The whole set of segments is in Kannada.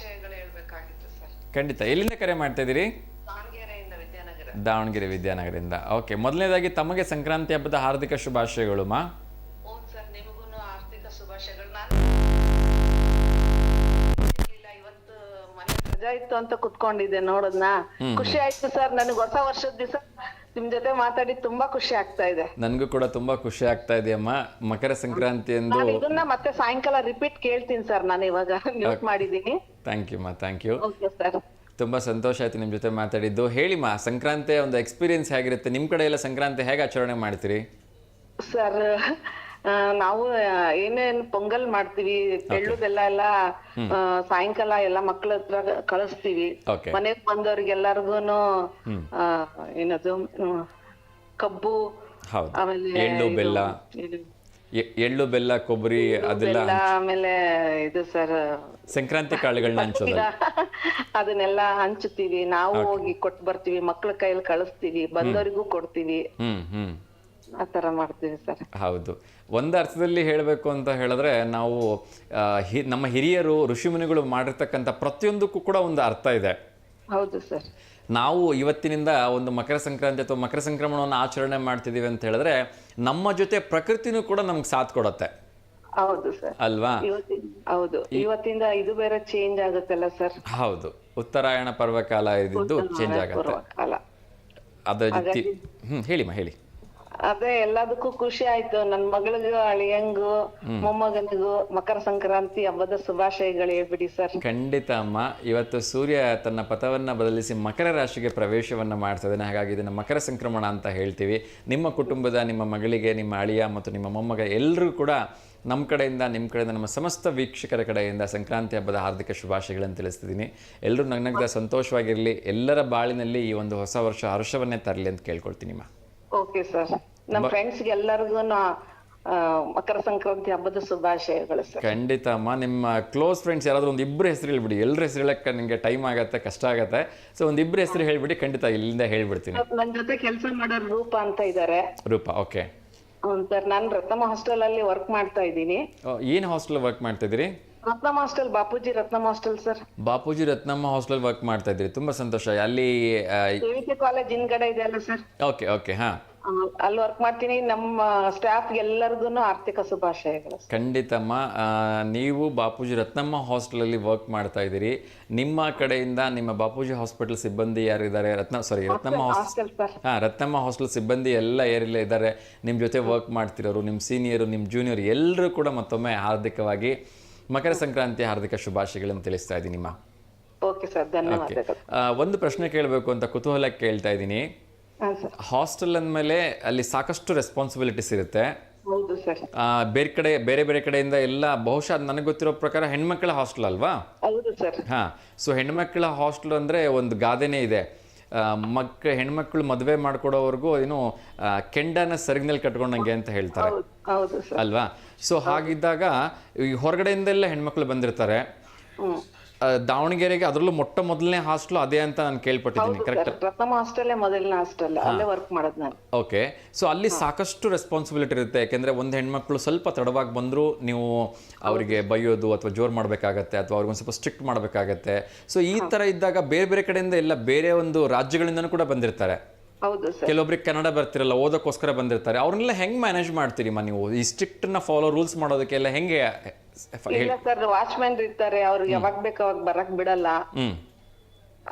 ಶುಭಾಶಯಗಳು ಹೇಳ್ಬೇಕಾಗಿತ್ತು ಸರ್. ಖಂಡಿತ. ಎಲ್ಲಿಂದ ಕರೆ ಮಾಡ್ತಾ ಇದ್ದೀರಿ? ದಾವಣಗೆರೆಯಿಂದ ವಿದ್ಯಾನಗರ. ದಾವಣಗೆರೆ ವಿದ್ಯಾನಗರದಿಂದ. ಓಕೆ ಮೊದಲನೇದಾಗಿ ತಮಗೆ ಸಂಕ್ರಾಂತಿ ಹಬ್ಬದ ಹಾರ್ದಿಕ ಶುಭಾಶಯಗಳು ಮಾ. ಹೌದು ಸರ್ ನಿಮಗೂ ಆರ್ಥಿಕ ಶುಭಾಶಯಗಳು. ನಾನು ಇಲ್ಲ ಇವತ್ತು ಮನೆ ರಜಾ ಇತ್ತು ಅಂತ ಕುತ್ಕೊಂಡಿದ್ದೆ ನೋಡೋದ್ನ? ಖುಷಿ ಆಯ್ತು ಸರ್ ನನಗೆ ಹೊಸ ವರ್ಷದ ದಿವಸ. ನಿಮ್ ಜೊತೆ ಮಾತಾಡಿ ತುಂಬಾ ಖುಷಿ ಆಗ್ತಾ ಇದೆ. ನನಗೂ ಕೂಡ ತುಂಬಾ ಖುಷಿ ಆಗ್ತಾ ಇದೆ ಅಮ್ಮ. ಮಕರ ಸಂಕ್ರಾಂತಿ ಎಂದು ನಾನು ಇದನ್ನ ಮತ್ತೆ ಸಾಯಂಕಾಲ ರಿಪೀಟ್ ಕೇಳ್ತೀನಿ ಸರ್ ನಾನು ಇವಾಗ. ನ್ಯೂಸ್ ಮಾಡಿದೀನಿ ಥ್ಯಾಂಕ್ ಯು ಮಾ ಥ್ಯಾಂಕ್ ಯು ಓಕೆ ಸರ್ ತುಂಬ ಸಂತೋಷ ಆಯ್ತು ನಿಮ್ಮ ಜೊತೆ ಮಾತಾಡಿದ್ದು. ಹೇಳಿ ಮಾ ಸಂಕ್ರಾಂತಿಯ ಒಂದು ಎಕ್ಸ್ಪೀರಿಯನ್ಸ್ ಹೇಗಿರುತ್ತೆ? ನಿಮ್ಮ ಕಡೆ ಎಲ್ಲ ಸಂಕ್ರಾಂತಿ ಹೇಗೆ ಆಚರಣೆ ಮಾಡ್ತೀರಿ? ಸರ್ ನಾವು ಏನೇನ್ ಪೊಂಗಲ್ ಮಾಡ್ತೀವಿ ಎಳ್ಳು ಬೆಲ್ಲ ಎಲ್ಲ ಸಾಯಂಕಾಲ ಎಲ್ಲ ಮಕ್ಳ ಹತ್ರ ಕಳಿಸ್ತೀವಿ. ಮನೆಗ್ ಬಂದವ್ರಿಗೆಲ್ಲರಿಗೂನು ಏನದು ಕಬ್ಬು ಆಮೇಲೆ ಎಳ್ಳು ಬೆಲ್ಲ. ಎಳ್ಳು ಬೆಲ್ಲ ಕೊಬ್ಬರಿ ಅದೆಲ್ಲ ಆಮೇಲೆ ಇದು ಸರ್ ಸಂಕ್ರಾಂತಿ ಕಾಳುಗಳನ್ನ ಹಂಚೋದು. ಅದನ್ನೆಲ್ಲ ಹಂಚುತ್ತೀವಿ ನಾವು ಹೋಗಿ ಕೊಟ್ಟು ಬರ್ತೀವಿ. ಮಕ್ಳ ಕೈಯಲ್ಲಿ ಕಳಿಸ್ತೀವಿ. ಬಂದವರಿಗೂ ಕೊಡ್ತೀವಿ. ಹ್ಮ್ ಹ್ಮ್. ಆ ಮಾಡ್ತೀವಿ ಸರ್. ಹೌದು. ಒಂದು ಅರ್ಥದಲ್ಲಿ ಹೇಳಬೇಕು ಅಂತ ಹೇಳಿದ್ರೆ ನಾವು ಆ, ಹಿ- ನಮ್ಮ ಹಿರಿಯರು ಋಷಿಮುನಿಗಳು ಮಾಡಿರ್ತಕ್ಕಂಥ ಪ್ರತಿಯೊಂದಕ್ಕೂ ಕೂಡ ಒಂದು ಅರ್ಥ ಇದೆ. ಹೌದು ಸರ್. ನಾವು ಇವತ್ತಿನಿಂದ ಒಂದು ಮಕರ ಸಂಕ್ರಾಂತಿ ಅಥವಾ ಮಕರ ಸಂಕ್ರಮಣವನ್ನು ಆಚರಣೆ ಮಾಡ್ತಿದ್ದೀವಿ ಅಂತ ಹೇಳಿದ್ರೆ ನಮ್ಮ ಜೊತೆ ಪ್ರಕೃತಿನೂ ಕೂಡ ನಮ್ಗೆ ಸಾಥ್ ಕೊಡುತ್ತೆ. ಹೌದು ಸರ್. ಅಲ್ವಾ? ಇವತ್ತಿನ ಹೌದು. ಇವತ್ತಿಂದ ಇದು ಬೇರೆ ಚೇಂಜ್ ಆಗುತ್ತಲ್ಲ ಸರ್? ಹೌದು. ಉತ್ತರಾಯಣ ಪರ್ವಕಾಲ ಇದ್ದಿದ್ದು ಚೇಂಜ್ ಆಗುತ್ತೆ. ಕಾಲ ಅದರ ಜೊತೆ ಹ್ಮ್ ಹೇಳಿಮ್ಮ ಹೇಳಿ. ಅದೇ ಎಲ್ಲದಕ್ಕೂ ಖುಷಿ ಆಯ್ತು. ನನ್ ಮಗಳಿಗೂ ಅಳಿಯಂಗು ಮೊಮ್ಮಗನಿಗೂ ಮಕರ ಸಂಕ್ರಾಂತಿ ಹಬ್ಬದ ಶುಭಾಶಯಗಳು ಹೇಳ್ಬಿಡಿ ಸರ್. ಖಂಡಿತ ಅಮ್ಮ. ಇವತ್ತು ಸೂರ್ಯ ತನ್ನ ಪಥವನ್ನ ಬದಲಿಸಿ ಮಕರ ರಾಶಿಗೆ ಪ್ರವೇಶವನ್ನ ಮಾಡ್ತಿದ್ದಾನೆ. ಹಾಗಾಗಿ ಇದನ್ನ ಮಕರ ಸಂಕ್ರಮಣ ಅಂತ ಹೇಳ್ತೀವಿ. ನಿಮ್ಮ ಕುಟುಂಬದ ನಿಮ್ಮ ಮಗಳಿಗೆ ನಿಮ್ಮ ಅಳಿಯ ಮತ್ತು ನಿಮ್ಮ ಮೊಮ್ಮಗ ಎಲ್ಲರೂ ಕೂಡ ನಮ್ಮ ಕಡೆಯಿಂದ ನಿಮ್ಮ ಕಡೆಯಿಂದ ನಮ್ಮ ಸಮಸ್ತ ವೀಕ್ಷಕರ ಕಡೆಯಿಂದ ಸಂಕ್ರಾಂತಿ ಹಬ್ಬದ ಹಾರ್ದಿಕ ಶುಭಾಶಯಗಳನ್ನು ತಿಳಿಸ್ತಿದ್ದೀನಿ. ಎಲ್ಲರೂ ನಗ್ನಗ್ದ ಸಂತೋಷವಾಗಿರಲಿ. ಎಲ್ಲರ ಬಾಳಿನಲ್ಲಿ ಈ ಒಂದು ಹೊಸ ವರ್ಷ ಹರ್ಷವನ್ನೇ ತರಲಿ ಅಂತ ಕೇಳ್ಕೊಳ್ತೀನಿ ಅಮ್ಮ. ಓಕೆ ಸರ್ ನಮ್ ಫ್ರೆಂಡ್ಸ್ ಎಲ್ಲರಿಗೂ ಮಕರ ಸಂಕ್ರಾಂತಿ ಹಬ್ಬದ ಶುಭಾಶಯಗಳು ಸರ್ ಖಂಡಿತ ಅಮ್ಮ. ನಿಮ್ಮ ಕ್ಲೋಸ್ ಫ್ರೆಂಡ್ಸ್ ಯಾರಾದರೂ ಒಂದು ಇಬ್ಬರು ಹೆಸರು ಹೇಳ್ಬಿಡಿ. ಎಲ್ಲರ ಹೆಸರು ಹೇಳಕ್ಕೆ ನಿಮಗೆ ಟೈಮ್ ಆಗತ್ತೆ ಕಷ್ಟ ಆಗತ್ತೆ. ಸೊ ಒಂದು ಇಬ್ಬರು ಹೆಸರು ಹೇಳ್ಬಿಡಿ ಖಂಡಿತ ಇಲ್ಲಿಂದ ಹೇಳ್ಬಿಡ್ತೀನಿ. ನನ್ನ ಜೊತೆ ಕೆಲಸ ಮಾಡೋ ರೂಪ ಅಂತ ಇದ್ದಾರೆ ರೂಪಾ ಓಕೆ ಸರ್. ನಾನು ರತ್ನಮ್ಮ ಹಾಸ್ಟೆಲ್ ಅಲ್ಲಿ ವರ್ಕ್ ಮಾಡ್ತಾ ಇದ್ದೀನಿ. ಏನು ಹಾಸ್ಟೆಲ್ ವರ್ಕ್ ಮಾಡ್ತಿದ್ದೀರಿ Ratnamma hostel Bapuji Ratnamma hostel sir Bapuji Ratnamma hostel work ಮಾಡ್ತಾ ಇದ್ರಿ. ತುಂಬಾ ಸಂತೋಷ. ಅಲ್ಲಿ ಕೆ ಕಾಲೇಜ್ ಹಿಂದ್ಗಡೆ ಇದೆ ಅಲ್ಲ ಸರ್ ಓಕೆ ಓಕೆ ಹಾ. ಅಲ್ಲಿ ವರ್ಕ್ ಮಾಡ್ತೀನಿ. ನಮ್ಮ ಸ್ಟಾಫ್ ಎಲ್ಲರಿಗೂ ಆರ್ಥಿಕ ಶುಭಾಶಯಗಳು. ಖಂಡಿತಮ್ಮ. ನೀವು ಬಾಪೂಜಿ ರತ್ನಮ್ಮ ಹಾಸ್ಟೆಲ್ ಅಲ್ಲಿ ವರ್ಕ್ ಮಾಡ್ತಾ ಇದ್ದೀರಿ. ನಿಮ್ಮ ಕಡೆಯಿಂದ ನಿಮ್ಮ ಬಾಪೂಜಿ ಹಾಸ್ಪಿಟಲ್ ಸಿಬ್ಬಂದಿ ಯಾರಿದ್ದಾರೆ ರತ್ನ ಸಾರಿ ರತ್ನಮ್ಮ ಹಾಸ್ ಹಾಸ್ಟೆಲ್ ಸರ್ ಹಾಂ ರತ್ನಮ್ಮ ಹಾಸ್ಟೆಲ್ ಸಿಬ್ಬಂದಿ ಎಲ್ಲ ಏರಿಲ್ಲ ಇದ್ದಾರೆ? ನಿಮ್ಮ ಜೊತೆ ವರ್ಕ್ ಮಾಡ್ತಿರೋರು ನಿಮ್ಮ ಸೀನಿಯರು ನಿಮ್ಮ ಜೂನಿಯರ್ ಎಲ್ಲರೂ ಕೂಡ ಮತ್ತೊಮ್ಮೆ ಹಾರ್ದಿಕವಾಗಿ ಮಕರ ಸಂಕ್ರಾಂತಿ ಹಾರ್ದಿಕ ಶುಭಾಶಯಗಳನ್ನು ತಿಳಿಸ್ತಾ ಇದ್ದೀನಿ ನಿಮ್ಮ ಓಕೆ ಸರ್ ಧನ್ಯವಾದಗಳು. ಒಂದು ಪ್ರಶ್ನೆ ಕೇಳಬೇಕು ಅಂತ ಕುತೂಹಲ ಕೇಳ್ತಾ ಇದ್ದೀನಿ. ಹಾಸ್ಟೆಲ್ ಅಂದಮೇಲೆ ಅಲ್ಲಿ ಸಾಕಷ್ಟು ರೆಸ್ಪಾನ್ಸಿಬಿಲಿಟೀಸ್ ಇರುತ್ತೆ. ಬೇರೆ ಕಡೆ ಬೇರೆ ಬೇರೆ ಕಡೆಯಿಂದ ಎಲ್ಲ ಬಹುಶಃ ನನಗೆ ಗೊತ್ತಿರೋ ಪ್ರಕಾರ ಹೆಣ್ಮಕ್ಳ ಹಾಸ್ಟೆಲ್ ಅಲ್ವಾ? ಹೌದು ಸರ್. ಹಾಂ. ಸೊ ಹೆಣ್ಮಕ್ಳ ಹಾಸ್ಟೆಲ್ ಅಂದ್ರೆ ಒಂದು ಗಾದೆನೇ ಇದೆ. ಮಕ್ ಹೆಣ್ಮಕ್ಳು ಮದುವೆ ಮಾಡ್ಕೊಡೋವರೆಗೂ ಏನು ಕೆಂಡನ ಸರಿಗಿನಲ್ಲಿ ಕಟ್ಕೊಂಡಂಗೆ ಅಂತ ಹೇಳ್ತಾರೆ. ಅಲ್ವಾ? ಸೊ ಹಾಗಿದ್ದಾಗ ಈ ಹೊರಗಡೆಯಿಂದೆಲ್ಲ ಹೆಣ್ಮಕ್ಳು ಬಂದಿರ್ತಾರೆ. ದಾವಣಗೆರೆಗೆ ಅದರಲ್ಲೂ ಮೊಟ್ಟ ಮೊದಲನೇ ಹಾಸ್ಟೆಲ್ ಅದೇ ಅಂತ ನಾನು ಕೇಳ್ಪಟ್ಟಿದ್ದೀನಿ ಕರೆಕ್ಟ್ ಪ್ರಥಮ ಹಾಸ್ಟೆಲ್ ಮೊದಲನೇ ಹಾಸ್ಟೆಲ್ ಅಲ್ಲೇ ವರ್ಕ್ ಮಾಡೋದು ನಾನು. ಓಕೆ ಸೊ ಅಲ್ಲಿ ಸಾಕಷ್ಟು ರೆಸ್ಪಾನ್ಸಿಬಿಲಿಟಿ ಇರುತ್ತೆ ಯಾಕೆಂದ್ರೆ ಒಂದು ಹೆಣ್ಮಕ್ಳು ಸ್ವಲ್ಪ ತಡವಾಗಿ ಬಂದರೂ ನೀವು ಅವರಿಗೆ ಬೈಯೋದು ಅಥವಾ ಜೋರು ಮಾಡಬೇಕಾಗತ್ತೆ ಅಥವಾ ಅವ್ರಿಗೊಂದು ಸ್ವಲ್ಪ ಸ್ಟ್ರಿಕ್ಟ್ ಮಾಡಬೇಕಾಗತ್ತೆ. ಸೊ ಈ ಥರ ಇದ್ದಾಗ ಬೇರೆ ಬೇರೆ ಕಡೆಯಿಂದ ಎಲ್ಲ ಬೇರೆ ಒಂದು ರಾಜ್ಯಗಳಿಂದನೂ ಕೂಡ ಬಂದಿರ್ತಾರೆ. ಕೆಲವೊಬ್ರಿಗೆ ಕನ್ನಡ ಬರ್ತಿರಲ್ಲ ಓದೋಕ್ಕೋಸ್ಕರ ಬಂದಿರ್ತಾರೆ. ಅವ್ರನ್ನೆಲ್ಲ ಹೆಂಗ್ ಮ್ಯಾನೇಜ್ ಮಾಡ್ತೀರಿ ಮಾ ನೀವು? ಈ ಸ್ಟ್ರಿಕ್ಟ್ನ ಫಾಲೋ ರೂಲ್ಸ್ ಮಾಡೋದಕ್ಕೆಲ್ಲ ಹೆಂಗೆ ಇಲ್ಲ ಸರ್ ವಾಚ್ಮ್ಯಾನ್ ಇರ್ತಾರೆ ಅವ್ರು ಯಾವಾಗ ಬೇಕು ಅವಾಗ ಬರಕ್ ಬಿಡಲ್ಲ.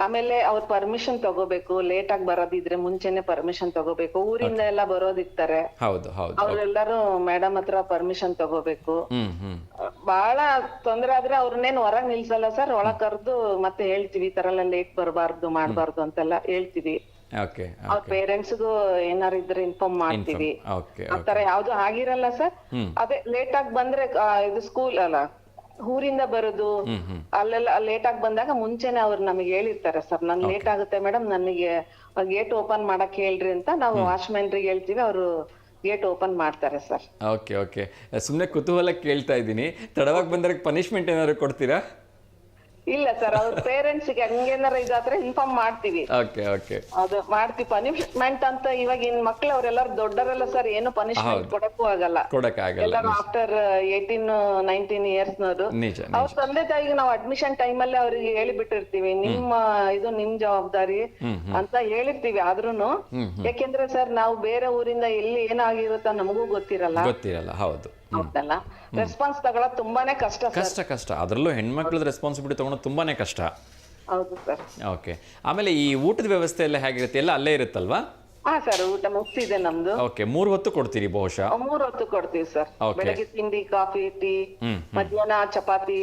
ಆಮೇಲೆ ಅವ್ರ ಪರ್ಮಿಷನ್ ತಗೋಬೇಕು ಲೇಟ್ ಆಗಿ ಬರೋದಿದ್ರೆ ಮುಂಚೆನೆ ಪರ್ಮಿಷನ್ ತಗೋಬೇಕು. ಊರಿಂದ ಎಲ್ಲ ಬರೋದಿರ್ತಾರೆ. ಅವ್ರೆಲ್ಲರೂ ಮೇಡಮ್ ಹತ್ರ ಪರ್ಮಿಷನ್ ತಗೋಬೇಕು. ಬಹಳ ತೊಂದ್ರೆ ಆದ್ರೆ ಅವ್ರನ್ನೇನ್ ಹೊರಗ್ ನಿಲ್ಸಲ್ಲ ಸರ್? ಒಳಗ್ ಕರ್ದು ಮತ್ತೆ ಹೇಳ್ತೀವಿ ಈ ತರ ಎಲ್ಲ ಲೇಟ್ ಬರಬಾರ್ದು ಮಾಡಬಾರ್ದು ಅಂತೆಲ್ಲ ಹೇಳ್ತೀವಿ. ಓಕೆ ಅವ್ರ ಪೇರೆಂಟ್ಸ್ಗೂ ಏನಾರು ಇದ್ರೆ ಇನ್ಫಾರ್ಮ್ ಮಾಡ್ತೀವಿ. ಓಕೆ ಆತರ ಯಾವ್ದು ಆಗಿರಲ್ಲ ಸರ್. ಅದೇ ಲೇಟ್ ಆಗಿ ಬಂದ್ರೆ ಆ, ಇದು ಸ್ಕೂಲ್ ಅಲ್ಲ ಊರಿಂದ ಬರೋದು ಅಲ್ಲೆಲ್ಲ ಲೇಟ್ ಆಗಿ ಬಂದಾಗ ಮುಂಚೆನೆ ಅವ್ರು ನಮಗೆ ಹೇಳಿರ್ತಾರೆ ಸರ್ ನನ್ ಲೇಟ್ ಆಗುತ್ತೆ ಮೇಡಮ್ ನನಗೆ ಗೇಟ್ ಓಪನ್ ಮಾಡಕ್ ಹೇಳ್ರಿ ಅಂತ ನಾವು ವಾಚ್ಮ್ಯಾನ್ರಿಗೆ ಹೇಳ್ತೀವಿ ಅವರು ಗೇಟ್ ಓಪನ್ ಮಾಡ್ತಾರೆ ಸರ್. ಓಕೆ ಓಕೆ ಸುಮ್ಮನೆ ಕುತೂಹಲ ಕೇಳ್ತಾ ಇದ್ದೀನಿ. ತಡವಾಗಿ ಬಂದ್ರೆ ಪನಿಷ್ಮೆಂಟ್ ಏನಾದ್ರು ಕೊಡ್ತೀರಾ? ಇಲ್ಲ ಸರ್ ಅವ್ರ ಪೇರೆಂಟ್ಸ್ಗೆ ಹಂಗೇನಾರ ಇದಾದ್ರೆ ಇನ್ಫಾರ್ಮ್ ಮಾಡ್ತೀವಿ. ಓಕೆ ಓಕೆ ಅದು ಮಾಡ್ತೀವಿ. ಪನಿಷ್ಮೆಂಟ್ ಅಂತ ಇವಾಗ ಇನ್ ಮಕ್ಳು ಅವರೆಲ್ಲರೂ ದೊಡ್ಡರೆಲ್ಲ ಸರ್ ಏನು ಪನಿಷ್ಮೆಂಟ್ ಹೌದು. ಕೊಡಕ್ಕೂ ಆಗಲ್ಲ. ಕೊಡಕ್ಕಾಗಲ್ಲ. ಎಲ್ಲರೂ ಆಫ್ಟರ್ ಏಯ್ಟೀನ್ ನೈನ್ಟೀನ್ ಇಯರ್ಸ್ ನವರು. ನಿಜ ಅವ್ರ ತಂದೆ ತಾಯಿಗೆ ನಾವು ಅಡ್ಮಿಷನ್ ಟೈಮ್ ಅಲ್ಲಿ ಅವ್ರಿಗೆ ಹೇಳಿಬಿಟ್ಟಿರ್ತೀವಿ. ನಿಮ್ಮ ಇದು ನಿಮ್ ಜವಾಬ್ದಾರಿ ಅಂತ ಹೇಳಿರ್ತೀವಿ ಆದ್ರೂನು. ಯಾಕೆಂದ್ರೆ ಸರ್ ನಾವು ಬೇರೆ ಊರಿಂದ ಎಲ್ಲಿ ಏನಾಗಿರುತ್ತ ನಮಗೂ ಗೊತ್ತಿರಲ್ಲ. ಗೊತ್ತಿರಲ್ಲ ಹೌದು. ಹೌದಲ್ಲ? ರೆಸ್ಪಾನ್ಸ್ ತಗೊಳ್ಳೋದು ತುಂಬಾನೇ ಕಷ್ಟ ಸರ್. ಕಷ್ಟ ಕಷ್ಟ. ಅದರಲ್ಲೂ ಹೆಣ್ಮಕ್ಳದ ರೆಸ್ಪಾನ್ಸಿಬಿಲಿಟಿ ತಗೊಂಡು ತುಂಬಾನೇ ಕಷ್ಟ. ಹೌದು ಸರ್. ಓಕೆ ಆಮೇಲೆ ಈ ಊಟದ ವ್ಯವಸ್ಥೆ ಎಲ್ಲ ಹೇಗಿರುತ್ತೆ? ಎಲ್ಲ ಅಲ್ಲೇ ಇರುತ್ತಲ್ವಾ? ಹಾ ಸರ್ ಊಟ ಮುಗಿಸಿದೆ ನಮ್ದು. ಓಕೆ ಮೂರು ಹೊತ್ತು ಕೊಡ್ತೀರಿ ಬಹುಶಃ? ಮೂರ್ ಹೊತ್ತು ಕೊಡ್ತೀವಿ ಸರ್. Okay. ಬೆಳಗ್ಗೆ ತಿಂಡಿ ಕಾಫಿ ಟೀ ಮಧ್ಯಾಹ್ನ ಚಪಾತಿ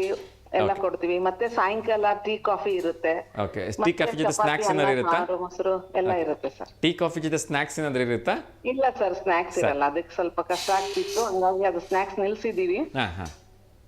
ಎಲ್ಲ ಕೊಡ್ತೀವಿ. ಮತ್ತೆ ಸಾಯಂಕಾಲ ಟೀ ಕಾಫಿ ಇರುತ್ತೆ. ಓಕೆ ಟೀ ಕಾಫಿ ಜೊತೆ ಸ್ನಾಕ್ಸ್ ಏನಾದ್ರು ಇರುತ್ತಾ? ಸಾರು, ಮೊಸರು ಎಲ್ಲ ಇರುತ್ತೆ ಸರ್. ಟೀ ಕಾಫಿ ಜೊತೆ ಸ್ನಾಕ್ಸ್ ಏನಾದ್ರು ಇರುತ್ತಾ? ಇಲ್ಲ ಸರ್ ಸ್ನಾಕ್ಸ್ ಇರಲ್ಲ. ಅದಕ್ಕೆ ಸ್ವಲ್ಪ ಕಷ್ಟ ಆಗ್ತಿತ್ತು. ಹಂಗಾಗಿ ಅದು ಸ್ನಾಕ್ಸ್ ನಿಲ್ಸಿದೀವಿ. ಹಾಂ ಹಾಂ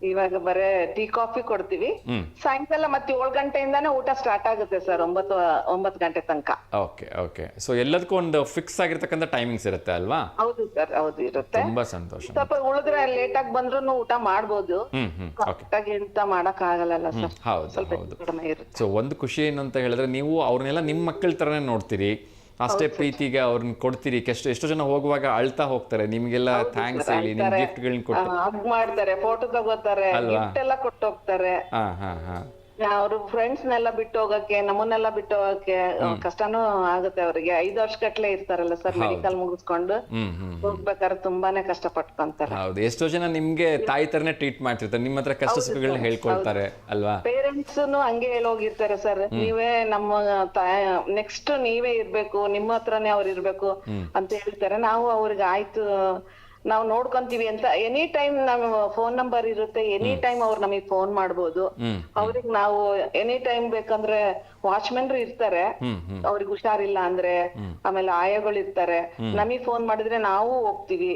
ಇವಾಗ ಬರೇ ಟೀ ಕಾಫಿ ಕೊಡ್ತೀವಿ. ಹ್ಮ್. ಸಾಯಂಕಾಲ ಮತ್ತೆ ಏಳು ಗಂಟೆಯಿಂದಾನೇ ಊಟ ಸ್ಟಾರ್ಟ್ ಆಗುತ್ತೆ ಸರ್ ಒಂಬತ್ತು ಒಂಬತ್ತು ಗಂಟೆ ತನಕ. ಓಕೆ ಓಕೆ ಸೊ ಎಲ್ಲದಕ್ಕೂ ಒಂದು ಫಿಕ್ಸ್ ಆಗಿರ್ತಕ್ಕಂಥ ಟೈಮಿಂಗ್ಸ್ ಇರುತ್ತೆ ಅಲ್ವಾ? ಹೌದು ಸರ್ ಹೌದು ಇರುತ್ತೆ. ತುಂಬಾ ಸಂತೋಷ. ಸ್ವಲ್ಪ ಉಳಿದ್ರೆ ಲೇಟ್ ಆಗಿ ಬಂದ್ರು ಊಟ ಮಾಡ್ಬೋದು. ಹ್ಮ್ ಹ್ಮ್ ಓಕೆ ಕರೆಕ್ಟ್ ಆಗಿ ಎಂತ ಮಾಡಕ್ ಆಗಲ್ಲ ಸರ್ ಹೌದು ಸ್ವಲ್ಪ ಹೌದು. ಕಡಿಮೆ ಇರುತ್ತೆ. ಸೊ ಒಂದು ಖುಷಿ ಏನಂತ ಅಂತ ಹೇಳಿದ್ರೆ ನೀವು ಅವ್ರನ್ನೆಲ್ಲ ನಿಮ್ಮ ಮಕ್ಕಳ ಥರನೇ ನೋಡ್ತೀರಿ. ಅಷ್ಟೇ ಪ್ರೀತಿಗೆ ಅವ್ರನ್ನ ಕೊಡ್ತೀರಿ. ಎಷ್ಟು ಎಷ್ಟೋ ಜನ ಹೋಗುವಾಗ ಅಳ್ತಾ ಹೋಗ್ತಾರೆ. ನಿಮ್ಗೆಲ್ಲ ಥ್ಯಾಂಕ್ಸ್ ಹೇಳಿ ನಿಮ್ ಗಿಫ್ಟ್ಗಳನ್ನ ಕೊಟ್ಟು. ಮಾಡ್ತಾರೆ ಫೋಟೋ ತಗೋತಾರೆ? ಗಿಫ್ಟ್ ಎಲ್ಲ ಕೊಟ್ಟು ಹೋಗ್ತಾರೆ ಹಾ ಹಾ ಹಾಂ. ಅವ್ರ ಫ್ರೆಂಡ್ಸ್ ನೆಲ್ಲ ಬಿಟ್ಟು ಹೋಗಕ್ಕೆ ನಮ್ಮನ್ನೆಲ್ಲ ಬಿಟ್ಟು ಹೋಗಕ್ಕೆ ಕಷ್ಟನೂ ಆಗುತ್ತೆ ಅವ್ರಿಗೆ. ಐದು ವರ್ಷ ಗಟ್ಲೆ ಇರ್ತಾರಲ್ಲ ಸರ್ ಮೆಡಿಕಲ್ ಮುಗಿಸ್ಕೊಂಡು. ಹೋಗ್ಬೇಕಾದ್ರೆ ತುಂಬಾನೇ ಕಷ್ಟ ಪಟ್ಕೊಂತಾರೆ ಹೌದು. ಎಷ್ಟೋ ಜನ ನಿಮ್ಗೆ ತಾಯಿ ತರನೇ ಟ್ರೀಟ್ ಮಾಡ್ತಿರ್ತಾರೆ. ನಿಮ್ಮ ಹತ್ರ ಕಷ್ಟ ಸುಖಗಳನ್ನ ಹೇಳ್ಕೊಳ್ತಾರೆ ಅಲ್ವಾ? ಪೇರೆಂಟ್ಸ್ ಹಂಗೆ ಹೇಳೋಗಿರ್ತಾರೆ ಸರ್ ನೀವೇ ನಮ್ಮ ನೆಕ್ಸ್ಟ್ ನೀವೇ ಇರ್ಬೇಕು ನಿಮ್ಮ ಹತ್ರನೇ ಅವ್ರು ಇರ್ಬೇಕು ಅಂತ ಹೇಳ್ತಾರೆ. ನಾವು ಅವ್ರಿಗೆ ಆಯ್ತು ನಾವು ನೋಡ್ಕೊಂತೀವಿ ಅಂತ ಎನಿ ಟೈಮ್ ನಾವು ಫೋನ್ ನಂಬರ್ ಇರುತ್ತೆ ಎನಿ ಟೈಮ್ ಅವ್ರು ನಮಗೆ ಫೋನ್ ಮಾಡ್ಬೋದು. ಅವ್ರಿಗೆ ನಾವು ಎನಿ ಟೈಮ್ ಬೇಕಂದ್ರೆ ವಾಚ್ಮೆನ್ ಇರ್ತಾರೆ. ಅವ್ರಿಗೆ ಹುಷಾರಿಲ್ಲ ಅಂದ್ರೆ ಆಮೇಲೆ ಆಯಗಳು ಇರ್ತಾರೆ ನಮಗ್ ಫೋನ್ ಮಾಡಿದ್ರೆ ನಾವು ಹೋಗ್ತೀವಿ.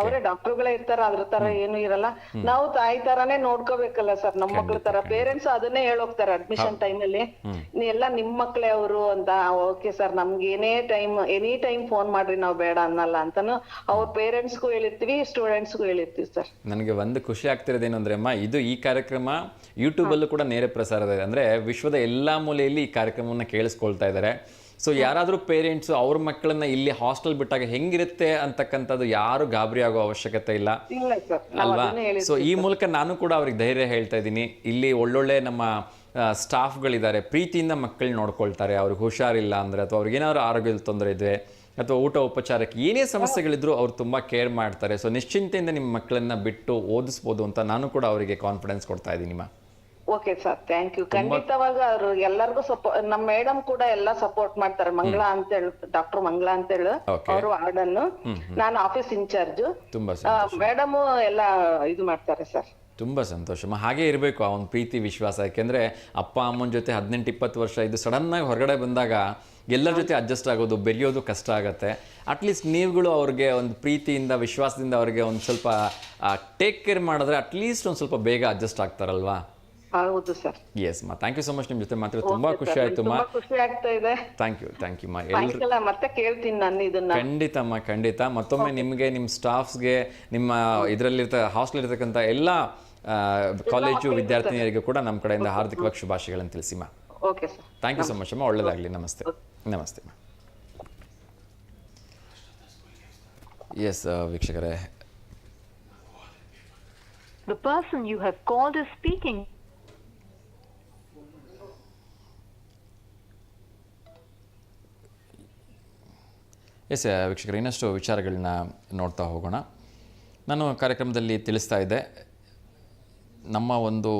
ಅವರೇ ಡಾಕ್ಟರ್ಗಳೇ ಇರ್ತಾರ ಅದ್ರ ತರ ಏನು ಇರಲ್ಲ. ನಾವು ತಾಯಿ ತರಾನೇ ನೋಡ್ಕೋಬೇಕಲ್ಲ ಸರ್ ನಮ್ಮ ಮಕ್ಳ ತರ. ಪೇರೆಂಟ್ಸ್ ಅದನ್ನೇ ಹೇಳೋಗ್ತಾರೆ ಅಡ್ಮಿಷನ್ ಟೈಮ್ ಅಲ್ಲಿ. ಎಲ್ಲ ನಿಮ್ ಮಕ್ಳೇ ಅವರು ಅಂತ ಓಕೆ ಸರ್ ನಮ್ಗೆ ಏನೇ ಟೈಮ್ ಎನಿ ಟೈಮ್ ಫೋನ್ ಮಾಡ್ರಿ ನಾವು ಬೇಡ ಅನ್ನಲ್ಲ ಅಂತಾನು ಅವ್ರ ಪೇರೆಂಟ್ಸ್ಗೂ ಹೇಳಿರ್ತೀವಿ ಸ್ಟೂಡೆಂಟ್ಸ್ಗೂ ಹೇಳಿರ್ತೀವಿ ಸರ್. ನನಗೆ ಒಂದು ಖುಷಿ ಆಗ್ತಿರೋದೇನು ಅಂದ್ರೆ ಅಮ್ಮ ಇದು ಈ ಕಾರ್ಯಕ್ರಮ ಯೂಟ್ಯೂಬಲ್ಲೂ ಕೂಡ ನೇರ ಪ್ರಸಾರ ಇದೆ. ಅಂದರೆ ವಿಶ್ವದ ಎಲ್ಲಾ ಮೂಲೆಯಲ್ಲಿ ಈ ಕಾರ್ಯಕ್ರಮವನ್ನು ಕೇಳಿಸ್ಕೊಳ್ತಾ ಇದ್ದಾರೆ. ಸೊ ಯಾರಾದರೂ ಪೇರೆಂಟ್ಸ್ ಅವ್ರ ಮಕ್ಕಳನ್ನ ಇಲ್ಲಿ ಹಾಸ್ಟೆಲ್ ಬಿಟ್ಟಾಗ ಹೆಂಗಿರುತ್ತೆ ಅಂತಕ್ಕಂಥದ್ದು ಯಾರು ಗಾಬರಿ ಆಗೋ ಅವಶ್ಯಕತೆ ಇಲ್ಲ. ಅಲ್ವಾ? ಸೊ ಈ ಮೂಲಕ ನಾನು ಕೂಡ ಅವ್ರಿಗೆ ಧೈರ್ಯ ಹೇಳ್ತಾ ಇದ್ದೀನಿ. ಇಲ್ಲಿ ಒಳ್ಳೊಳ್ಳೆ ನಮ್ಮ ಸ್ಟಾಫ್ಗಳಿದ್ದಾರೆ ಪ್ರೀತಿಯಿಂದ ಮಕ್ಕಳು ನೋಡ್ಕೊಳ್ತಾರೆ. ಅವ್ರಿಗೆ ಹುಷಾರಿಲ್ಲ ಅಂದರೆ ಅಥವಾ ಅವ್ರಿಗೆ ಏನಾದ್ರು ಆರೋಗ್ಯದ ತೊಂದರೆ ಇದೆ ಅಥವಾ ಊಟ ಉಪಚಾರಕ್ಕೆ ಏನೇ ಸಮಸ್ಯೆಗಳಿದ್ರು ಅವ್ರು ತುಂಬ ಕೇರ್ ಮಾಡ್ತಾರೆ. ಸೊ ನಿಶ್ಚಿಂತೆಯಿಂದ ನಿಮ್ಮ ಮಕ್ಕಳನ್ನ ಬಿಟ್ಟು ಓದಿಸ್ಬೋದು ಅಂತ ನಾನು ಕೂಡ ಅವರಿಗೆ ಕಾನ್ಫಿಡೆನ್ಸ್ ಕೊಡ್ತಾ ಇದ್ದೀನಿ ಮಾ ಓಕೆ ಸರ್ ಥ್ಯಾಂಕ್ ಯು ಖಂಡಿತವಾಗ ಅವ್ರು ಎಲ್ಲರಿಗೂ ಸಪೋರ್ಟ್ ನಮ್ಮ ಮೇಡಮ್ ಕೂಡ ಎಲ್ಲ ಸಪೋರ್ಟ್ ಮಾಡ್ತಾರೆ. ಮಂಗಳ ಅಂತ ಹೇಳಿ ಡಾಕ್ಟರ್ ಮಂಗಳ ಅಂತ ಹೇಳು. Okay. ಅವರು ವಾರ್ಡನ್ ನಾನು ಆಫೀಸ್ ಇನ್ಚಾರ್ಜ್ ತುಂಬ ಮೇಡಮ್ ಎಲ್ಲ ಇದು ಮಾಡ್ತಾರೆ ಸರ್ ತುಂಬಾ ಸಂತೋಷ. ಹಾಗೆ ಇರಬೇಕು ಆ ಒಂದು ಪ್ರೀತಿ ವಿಶ್ವಾಸ. ಯಾಕೆಂದರೆ ಅಪ್ಪ ಅಮ್ಮನ ಜೊತೆ ಹದಿನೆಂಟು ಇಪ್ಪತ್ತು ವರ್ಷ ಇದು ಸಡನ್ನಾಗಿ ಹೊರಗಡೆ ಬಂದಾಗ ಎಲ್ಲರ ಜೊತೆ ಅಡ್ಜಸ್ಟ್ ಆಗೋದು ಬೆರೆಯೋದು ಕಷ್ಟ ಆಗುತ್ತೆ. ಅಟ್ಲೀಸ್ಟ್ ನೀವುಗಳು ಅವ್ರಿಗೆ ಒಂದು ಪ್ರೀತಿಯಿಂದ ವಿಶ್ವಾಸದಿಂದ ಅವ್ರಿಗೆ ಒಂದು ಸ್ವಲ್ಪ ಟೇಕ್ ಕೇರ್ ಮಾಡಿದ್ರೆ ಅಟ್ಲೀಸ್ಟ್ ಒಂದು ಸ್ವಲ್ಪ ಬೇಗ ಅಡ್ಜಸ್ಟ್ ಆಗ್ತಾರಲ್ವಾ? ಹೌದು ಸರ್ ಎಸ್ ಮಾ ಥ್ಯಾಂಕ್ ಯು ಸೊ ಮಚ್ ನಿಮ್ಮ ಜೊತೆ ಮಾತ್ರ ತುಂಬಾ ಖುಷಿ ಆಯ್ತು ಮಾ. ತುಂಬಾ ಖುಷಿ ಆಗ್ತಾ ಇದೆ. ಥ್ಯಾಂಕ್ ಯು ಥ್ಯಾಂಕ್ ಯು ಮಾ. ಎಲ್ಲ ಸಾಯಂಕಾಲ ಮತ್ತೆ ಕೇಳ್ತೀನಿ ನಾನು ಇದನ್ನ. ಖಂಡಿತಮ್ಮ ಖಂಡಿತ. ಮತ್ತೊಮ್ಮೆ ನಿಮಗೆ ನಿಮ್ಮ ಸ್ಟಾಫ್ಸ್ಗೆ ನಿಮ್ಮ ಇದರಲ್ಲಿರ್ತ ಹಾಸ್ಟೆಲ್ ಇರ್ತಕ್ಕಂಥ ಎಲ್ಲ ಕಾಲೇಜು ವಿದ್ಯಾರ್ಥಿನಿಯರಿಗೂ ಕೂಡ ನಮ್ಮ ಕಡೆಯಿಂದ ಹಾರ್ದಿಕವಾಗಿ ಶುಭಾಶಯಗಳನ್ನು ತಿಳಿಸಿ ಮಾ. Okay sir thank you so much ಅಮ್ಮ ಒಳ್ಳೆಯದಾಗಲಿ ನಮಸ್ತೆ. ನಮಸ್ತೆ ಮಾ. ಎಸ್ ವೀಕ್ಷಕರೇ. The person you have called is speaking. Yes ವೀಕ್ಷಕರು, ಇನ್ನಷ್ಟು ವಿಚಾರಗಳನ್ನ ನೋಡ್ತಾ ಹೋಗೋಣ. ನಾನು ಕಾರ್ಯಕ್ರಮದಲ್ಲಿ ತಿಳಿಸ್ತಾ ಇದ್ದೆ, ನಮ್ಮ ಒಂದು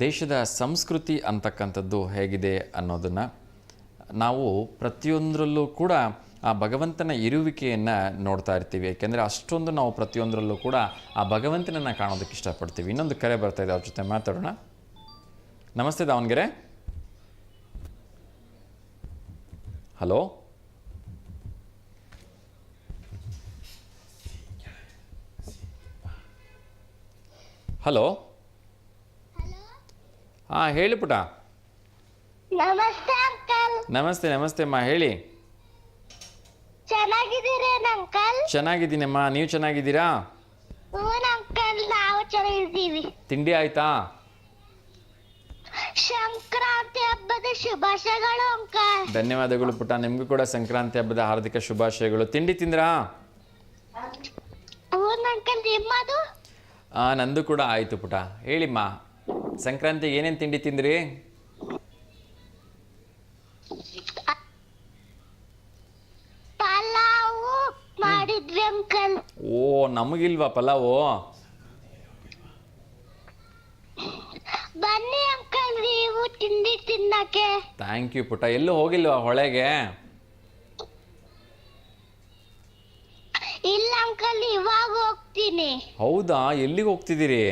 ದೇಶದ ಸಂಸ್ಕೃತಿ ಅಂತಕ್ಕಂಥದ್ದು ಹೇಗಿದೆ ಅನ್ನೋದನ್ನು. ನಾವು ಪ್ರತಿಯೊಂದರಲ್ಲೂ ಕೂಡ ಆ ಭಗವಂತನ ಇರುವಿಕೆಯನ್ನು ನೋಡ್ತಾ ಇರ್ತೀವಿ. ಏಕೆಂದರೆ ಅಷ್ಟೊಂದು ನಾವು ಪ್ರತಿಯೊಂದರಲ್ಲೂ ಕೂಡ ಆ ಭಗವಂತನನ್ನು ಕಾಣೋದಕ್ಕೆ ಇಷ್ಟಪಡ್ತೀವಿ. ಇನ್ನೊಂದು ಕರೆ ಬರ್ತಾ ಇದೆ, ಅವ್ರ ಜೊತೆ ಮಾತಾಡೋಣ. ನಮಸ್ತೆ ದಾವಣಗೆರೆ. ಹಲೋ? ಹಲೋ? ಹಾಂ ಹೇಳಿ ಪುಟ. ನಮಸ್ತೆ ಅಂಕಲ್. ನಮಸ್ತೆ ನಮಸ್ತೆ ಅಮ್ಮ ಹೇಳಿ. ಚೆನ್ನಾಗಿದೀರಾ ಅಂಕಲ್? ಚೆನ್ನಾಗಿದ್ದೀನಮ್ಮ ನೀವು ಚೆನ್ನಾಗಿದ್ದೀರಾ? ಹ್ಞೂ ಅಂಕಲ್ ನಾವು ಚೆನ್ನಾಗಿದ್ದೀವಿ. ತಿಂಡಿ ಆಯ್ತಾ? ಸಂಕ್ರಾಂತಿ ಹಬ್ಬದ ಶುಭಾಶಯಗಳು ಅಂಕಲ್. ಧನ್ಯವಾದಗಳು ಪುಟ ನಿಮಗೂ ಕೂಡ ಸಂಕ್ರಾಂತಿ ಹಬ್ಬದ ಹಾರ್ದಿಕ ಶುಭಾಶಯಗಳು. ತಿಂಡಿ ತಿಂದ್ರಾ? ಅಂಕಲ್ ನಿಮ್ಮದು? ಆ, ನಂದು ಕೂಡ ಆಯಿತು ಪುಟ ಹೇಳಿಮ್ಮ ಸಂಕ್ರಾಂತಿಗೆ ಏನೇನು ತಿಂಡಿ ತಿಂದ್ರಿ? ಪಲಾವು ಮಾಡಿದ್ವಿ ಅಂಕಲ್. ಓ ನಮಗಿಲ್ವಾ ಪಲಾವು? ಬನ್ನಿ ಅಂಕಲ್ ನೀವು ತಿಂಡಿ ತಿನ್ನಕ್ಕೆ. ಥ್ಯಾಂಕ್ ಯು ಪುಟ್ಟ. ಎಲ್ಲೂ ಹೋಗಿಲ್ವಾ ಹೊಳೆಗೆ? ಇಲ್ಲ ಅಂಕಲ್ ಇವಾಗ ಹೋಗ್ತೀನಿ. ಹೌದಾ? ಎಲ್ಲಿಗೆ ಹೋಗ್ತಿದ್ದೀರಿ?